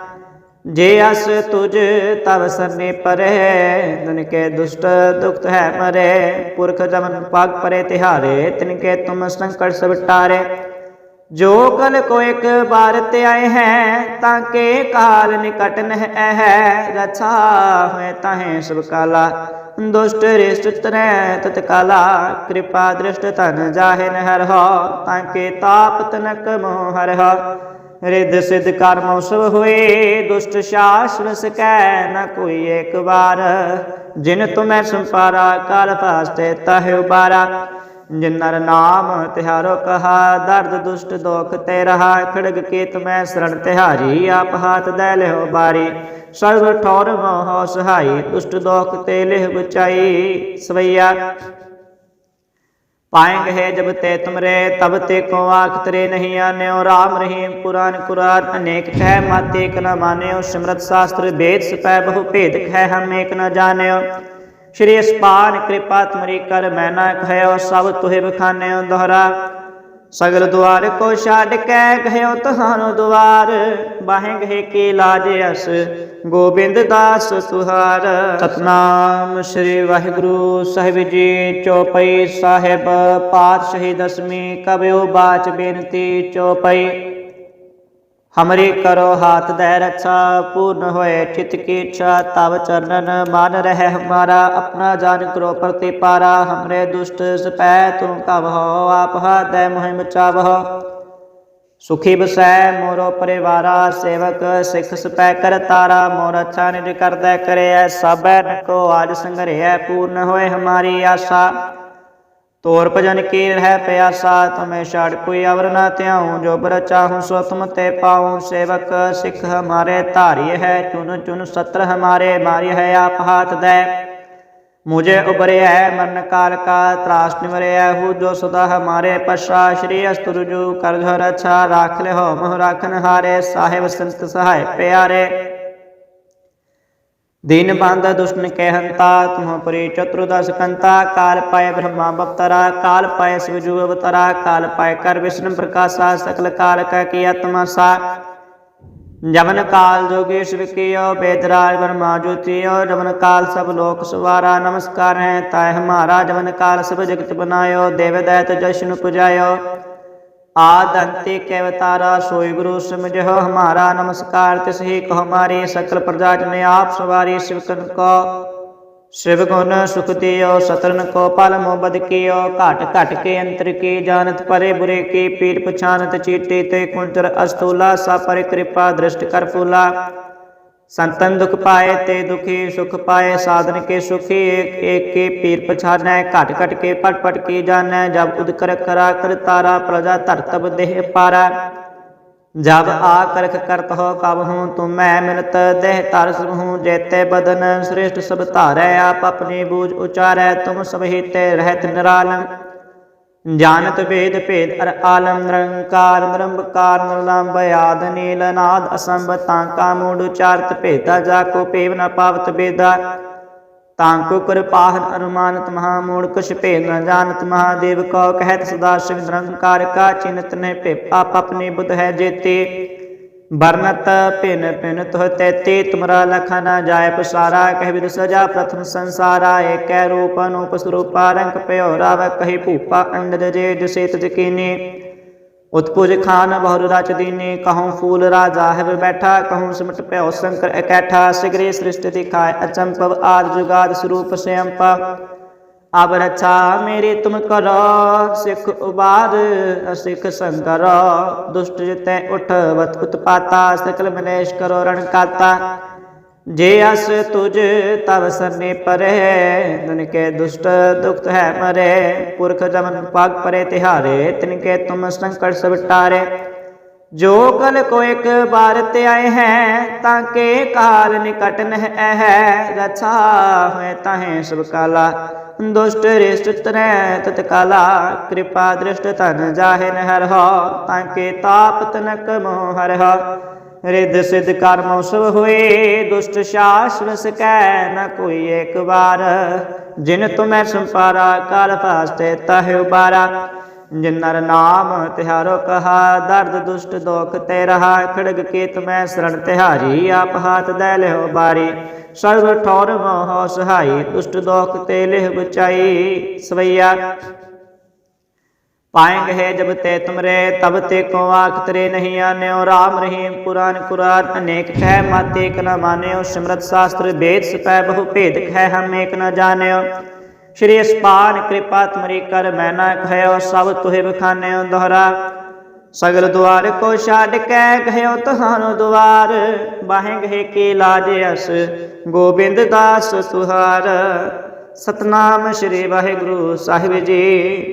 ਜੇ ਅਸ ਤੁਜ ਤਵ ਸਰਨੇ ਪਰੇ, ਤਨ ਕੇ ਦੁਸ਼ਟ ਦੁਖਤ ਹੈ ਮਰੇ। ਪੁਰਖ ਜਮਨ ਪਗ ਪਰੇ ਤਿਹਾਰੇ, ਤਿਨ ਕੇ ਤੁਮ ਸੰਕਟ ਸਭ ਟਾਰੇ ਜੋ ਕਲ ਕੋ ਇੱਕ ਬਾਰ ਤੇ ਆਏ ਹੈ, ਤਾਂ ਕੇ ਕਾਲ ਨਿਕਟ ਨਹਿ ਹੈ ਰਛਾ ਹੋਏ ਤਾਹੇ ਸਭ ਕਾਲਾ, ਦੁਸ਼ਟ ਰਿਸ਼ਟ ਤਰੈ ਤਤ ਕਾਲਾ। ਕਿਰਪਾ ਦ੍ਰਿਸ਼ਟ ਤਨ ਜਾਹੇ ਨਹਿਰ ਹੋ, ਤਾਂ ਕੇ ਤਾਪ ਤਨਕ ਮੋਹ ਹਰ ਹੋ। ਰਿੱਧ ਸਿੱਧ ਕਰਮ ਸਭ ਹੋਏ, ਦੁਸ਼ਟ ਸ਼ਾਸ ਵਸ ਨ ਕੋਈ ਇੱਕ ਵਾਰ। ਜਿਨ ਤੁਮੈ ਸੰਪਾਰਾ, ਕਾਲ ਫਾਸਤੇ ਤਾਹਿ ਉਬਾਰਾ। ਜਿਨ ਨਰ ਨਾਮ ਤਿਹਾਰੋ ਕਹਾ ਦਰਦ ਦੁਸ਼ਟ ਦੋਖ ਤੇ ਰਹਾ ਖੜਗ ਕੇਤ ਮੈਂ ਸਰਣ ਤਿਹਾਰੀ ਆਪ ਹਾਥ ਦੈ ਲਿਓ ਬਾਰੀ ਸਰਬ ਠੌਰ ਮੋਹ ਸਹਾਈ ਦੁਸ਼ਟ ਦੋਖ ਤੇ ਲਿਹ ਬਚਾਈ ਸਵਈਆ पाएंगे है जब ते तुमरे तब ते को आख तरे नहीं आन्यो राम रहीम पुराण कुरान अनेक कह मत एक न मान्यो सिमरत शास्त्र वेद सपै बहु भेद कह हम एक न जान्यो ਸ਼੍ਰੀ ਸਪਾਨ ਕਿਰਪਾ ਤੁਮਰੀ ਕਰ ਮੈਂ ਨਾ ਕਹਿਓ ਸਭ ਤੁਹੇ ਬਖਾਨਿਓ ਦੁਹਰਾ। ਸਗਲ ਦੁਆਰ ਕੋ ਛੱਡ ਕੇ ਕਹਿਓ ਤਹਾਨੂੰ ਦੁਆਰ। ਬਾਹੇ ਗਏ ਕੀ ਲਾਜ ਅਸ, ਗੋਬਿੰਦ ਦਾਸ ਸੁਹਾਰ। ਸਤਨਾਮ ਸ੍ਰੀ ਵਾਹਿਗੁਰੂ ਸਾਹਿਬ ਜੀ ਚੌਪਈ ਸਾਹਿਬ, ਪਾਤਸ਼ਾਹੀ ਦਸਮੀ ਕਬਿਓ ਬਾਚ ਬੇਨਤੀ ਚੌਪਈ। ਹਮਰੀ ਕਰੋ ਹਾਥ ਦੈ ਰੱਛਾ, ਪੂਰਨ ਹੋਏ ਚਿਤ ਕੀ ਇੱਛਾ, ਤਵ ਚਰਨਨ ਮਾਨ ਰਹਿ ਹਮਾਰਾ, ਆਪਣਾ ਜਾਨ ਕਰੋ ਪ੍ਰਤੀਪਾਰਾ ਹਮਰੇ ਦੁਸ਼ਟ ਸਪੈ ਤੁਮ ਕਬ ਆਪ ਦੈ ਮੋਹਿ ਮਚਾਵਹੁ ਸੁਖੀ ਬਸੈ ਮੋਰੋ ਪਰਿਵਾਰਾ, ਸੇਵਕ ਸਿੱਖ ਸਪੈ ਕਰ ਤਾਰਾ, ਮੋਰ ਅੱਛਾ ਨਿਜ ਕਰਦਾ ਕਰਿਐ ਸਭੈ ਨਕੋ ਆਜ ਸੰਗਰਿਐ ਪੂਰਨ ਹੋਏ ਹਮਾਰੀ ਆਸਾ। ਤੋਰ ਭਜਨ ਕੀ ਰਹਿ ਪਿਆਸਾ, ਤੁਮੇ ਛੜ ਕੋਈ ਅਵਰ ਨਾ ਧਿਆਉ, ਜੋ ਬਰ ਚਾਹੂ ਸੋ ਤੁਮ ਤੇ ਪਾਉ, ਸੇਵਕ ਸਿੱਖ ਹਮਾਰੇ ਧਾਰੀ ਹੈ, ਚੁਨ ਚੁਨ ਸਤਰ ਹਮਾਰੇ, ਮਾਰੀ ਹੈ ਆਪ ਹਾਥ ਦੇ। ਮੁਝੇ ਉਬਰਿਆ ਮਰਨ ਕਾਲ ਕਾ, ਤਰਾਸ ਨਿਵਰਿਆ ਹੂ ਜੋ ਸਦਾ ਹਮਾਰੇ ਪਸ਼ਾ ਸ਼੍ਰੀ ਅਸਤੁਰਜੂ ਕਰ ਧਰ ਅੱਛਾ, ਰਾਖ ਲਿਓ ਮੋਹ ਰਾਖਨ ਹਾਰੇ, ਸਾਹਿਬ ਸੰਤ ਸਹਾਇ ਪਿਆਰੇ। दीन बांध दुष्ण के हंता तुम पुरी चतुर्दश कंता काल पाए ब्रह्मा बप्तरा काल पाए शिवजु अवतरा काल पाए कर विष्णु प्रकाशा सकल काल का किया तमाशा जवन काल जोगेश विकियो वेदराज ब्रह्मा ज्योतियो जवन काल सब लोक सवारा नमस्कार है ताय हमारा जवन काल सब जगत बनायो देव दैत जश्न पुजायो आद अंत्य के अवतारा सोई गुरु समझो हमारा नमस्कार तिस ही को हमारी सकल प्रजा ने आप सवारी शिवकन को शिव गुण सुख दियो सतरन को पल मोबद कियो घट घट के अंतर की जानत परे बुरे की पीठ पछानत चीटी ते कुंचर अस्तूला सा पर कृपा दृष्ट कर फूला ਸੰਤਨ ਦੁਖ ਪਾਏ ਤੇ ਦੁਖੀ ਸੁਖ ਪਾਏ, ਸਾਧਨ ਕੇ ਸੁਖੀ, ਏਕ ਏਕ ਕੇ ਪੀਰ ਪਛਾਨੈ, ਘਟ ਘਟ ਕੇ ਪਟ ਪਟ ਕੇ ਜਾਣੈ, ਜਬ ਉਦਕਰ ਕਰਾ ਕਰ ਤਾਰਾ, ਪ੍ਰਜਾ ਧਰਤਬ ਦੇਹ ਪਾਰਾ। ਜਬ ਆ ਕਰਖ ਕਰਤ ਹੋ ਕਬ ਹੂੰ, ਤੁਮੈ ਮਿਲਤ ਦੇਹ ਤਰਸ ਹੂੰ, ਜੇਤੇ ਬਦਨ ਸ੍ਰਿਸ਼ਟ ਸਭ ਧਾਰੈ, ਆਪ ਆਪਣੀ ਬੂਝ ਉਚਾਰੈ, ਤੁਮ ਸਭ ਹੀਤੇ ਰਹਿਤ ਨਿਰਾਲਮ ਜਾਣਤ ਵੇਦ ਭੇਦ ਅਰ ਆਲਮ ਨਿਰੰਕਾਰ ਨਿਰੰਕਾਰ ਨਿਰਲੰਭ ਆਦ ਨੀਲ ਨਾਦ ਅਸੰਭ ਤਾਂਕਾ ਮੂੜ ਉਚਾਰਤ ਭੇਦਾ ਜਾ ਕੋ ਪੇਵ ਨ ਪਾਵਤ ਬੇਦਾ ਤਾਂਕੋ ਕਿਰਪਾਹਨ ਅਨੁਮਾਨਤ ਮਹਾ ਮੂੜ ਕੁਛ ਭੇਦ ਨ ਜਾਣਤ ਮਹਾਦੇਵ ਕੋ ਕਹਿਤ ਸਦਾ ਸ਼ਿਵ ਨਿਰੰਕਾਰ ਕਾ ਚਿੰਤ ਨੇ ਭੇ ਪਾਪ ਆਪਣੀ ਬੁੱਧ ਹੈ ਜੇਤੇ ਬਰਨਤ ਭਿਨ ਭਿਨ ਤੋਹ ਤੈਤੇ, ਤੁਮਰਾ ਲਖਾ ਨਾ ਜਾਏ ਪਸਾਰਾ, ਕਹਿ ਵਿਦ ਸਜਾ ਪ੍ਰਥਮ ਸੰਸਾਰਾ, ਏਕੈ ਰੂਪ ਅਨੂਪ ਸਰੂਪਾ, ਰੰਗ ਭਇਓ ਰਾਵ ਕਹੀ ਭੂਪਾ, ਅੰਡਜ ਜੇ ਜਸੇ ਤਜ ਕੀਨੇ। ਉਤਪੁਜ ਖਾਨ ਬਹੁਰ ਰਚ ਦੀਨੇ, ਕਹਉ ਫੂਲ ਰਾਜਾ ਹੈ ਬੈਠਾ, ਕਹਉ ਸਿਮਟ ਭਇਓ ਸ਼ੰਕਰ ਇਕੈਠਾ, ਸਿਗਰੇ ਸ੍ਰਿਸ਼ਟ ਦਿਖਾਏ ਅਚੰਪਵ ਆਦ ਜੁਗਾਦ ਸਰੂਪ ਸਿਅੰਪਾ ਅਬ ਰਛਾ ਮੇਰੀ ਤੁਮ ਕਰੋ, ਸਿੱਖ ਉਬਾਦ, ਅਸਿੱਖ ਸੰਗਰ। ਦੁਸ਼ਟ ਜਿਤੈ ਉਠ ਉਤਪਾਤਾ, ਸਕਲ ਮਨੇਸ਼ ਕਰੋ ਰਣ ਕਾਤਾ। ਜੇ ਅਸ ਤੁਜ ਤਵ ਸਰਨੇ ਪਰੇ ਤਨ ਕੇ ਦੁਸ਼ਟ ਦੁਖਤ ਹੈ ਮਰੇ। ਪੁਰਖ ਜਮਨ ਪਾਗ ਪਰੇ, ਤਿਹਾਰੇ ਤਿਨ ਕੇ ਤੁਮ ਸੰਕਟ ਸਭ ਟਾਰੇ ਜੋ ਕਲ ਕੋ ਇੱਕ ਬਾਰ ਤੇ ਆਏ ਹੈ, ਤਾਂ ਕੇ ਕਾਲ ਨਿਕਟ ਨਹਿ ਹੈ। ਰਛਾ ਹੋਏ ਤਾਹੇ ਸਭ ਕਾਲਾ, ਦੁਸ਼ਟ ਰਿਸ਼ਟ ਤਰੈ ਤਤ ਕਾਲਾ। ਕਿਰਪਾ ਦ੍ਰਿਸ਼ਟ ਤਨ ਜਾਹੇ ਨਹਿਰ ਹੋ, ਤਾਂ ਕੇ ਤਾਪ ਤਨਕ ਮੋਹ ਹਰ ਹੋ। ਰਿੱਧ ਸਿੱਧ ਕਰਮ ਸਭ ਹੋਏ, ਦੁਸ਼ਟ ਸ਼ਾਸ ਵਸ ਕੈ ਨ ਕੋਈ ਇੱਕ ਵਾਰ। ਜਿਨ ਤੁਮੈ ਸੰਪਾਰਾ, ਕਾਲ ਫਾਸਤੇ ਤਾਹਿ ਉਬਾਰਾ। ਜਿਨ ਨਰ ਨਾਮ ਤਿਹਾਰੋ ਕਹਾ, ਦਰਦ ਦੁਸ਼ਟ ਦੁਖ ਤੇ ਰਹਾ, ਖੜਗ ਕੇਤ ਮੈਂ ਸਰਣ ਤਿਹਾਰੀ, ਆਪ ਹਾਥ ਦੇ ਲਿਓ ਬਾਰੀ। ਸਰਬ ਠੌਰ ਮੋਹ ਸਹਾਈ, ਦੁਸ਼ਟ ਦੁਖ ਤੇ ਲਿਹ ਬਚਾਈ, ਸਵਈਆ। ਪਾਏਂਗ ਹੈ ਜਬ ਤੇ ਤੁਮਰੇ, ਤਬ ਤੇ ਕੋ ਆਖ ਤਰੇ ਨਹੀਂ ਆਨਿਓ, ਰਾਮ ਰਹੀਮ ਪੁਰਾਨ ਕੁਰਾਨ ਅਨੇਕ ਹੈ ਮਾਤੇ ਕਲਾ ਮਾਨਿਓ ਸਿਮਰਤ ਸ਼ਾਸਤਰ ਵੇਦ ਸਪੈ ਬਹੁ ਭੇਦ ਹੈ ਹਮ ਏਕ ਨ ਜਾਣਿਓ। ਸ਼੍ਰੀ ਅਸਪਾਨ ਕਿਰਪਾ ਤੁਮਰੀ ਕਰ, ਮੈਂ ਨਾ ਕਹਿਓ ਸਭ ਤੁਹੇ ਬਖਾਨਿਓ ਦੁਹਰਾ। ਸਗਲ ਦੁਆਰ ਕੋ ਛੱਡ ਕੇ ਕਹਿਓ ਤਹਾਨੂੰ ਦੁਆਰ। ਬਾਹੇ ਗਹਿ ਕੀ ਲਾਜ ਅਸ, ਗੋਬਿੰਦ ਦਾਸ ਸੁਹਾਰ। ਸਤਨਾਮ ਸ਼੍ਰੀ ਵਾਹਿਗੁਰੂ ਸਾਹਿਬ ਜੀ।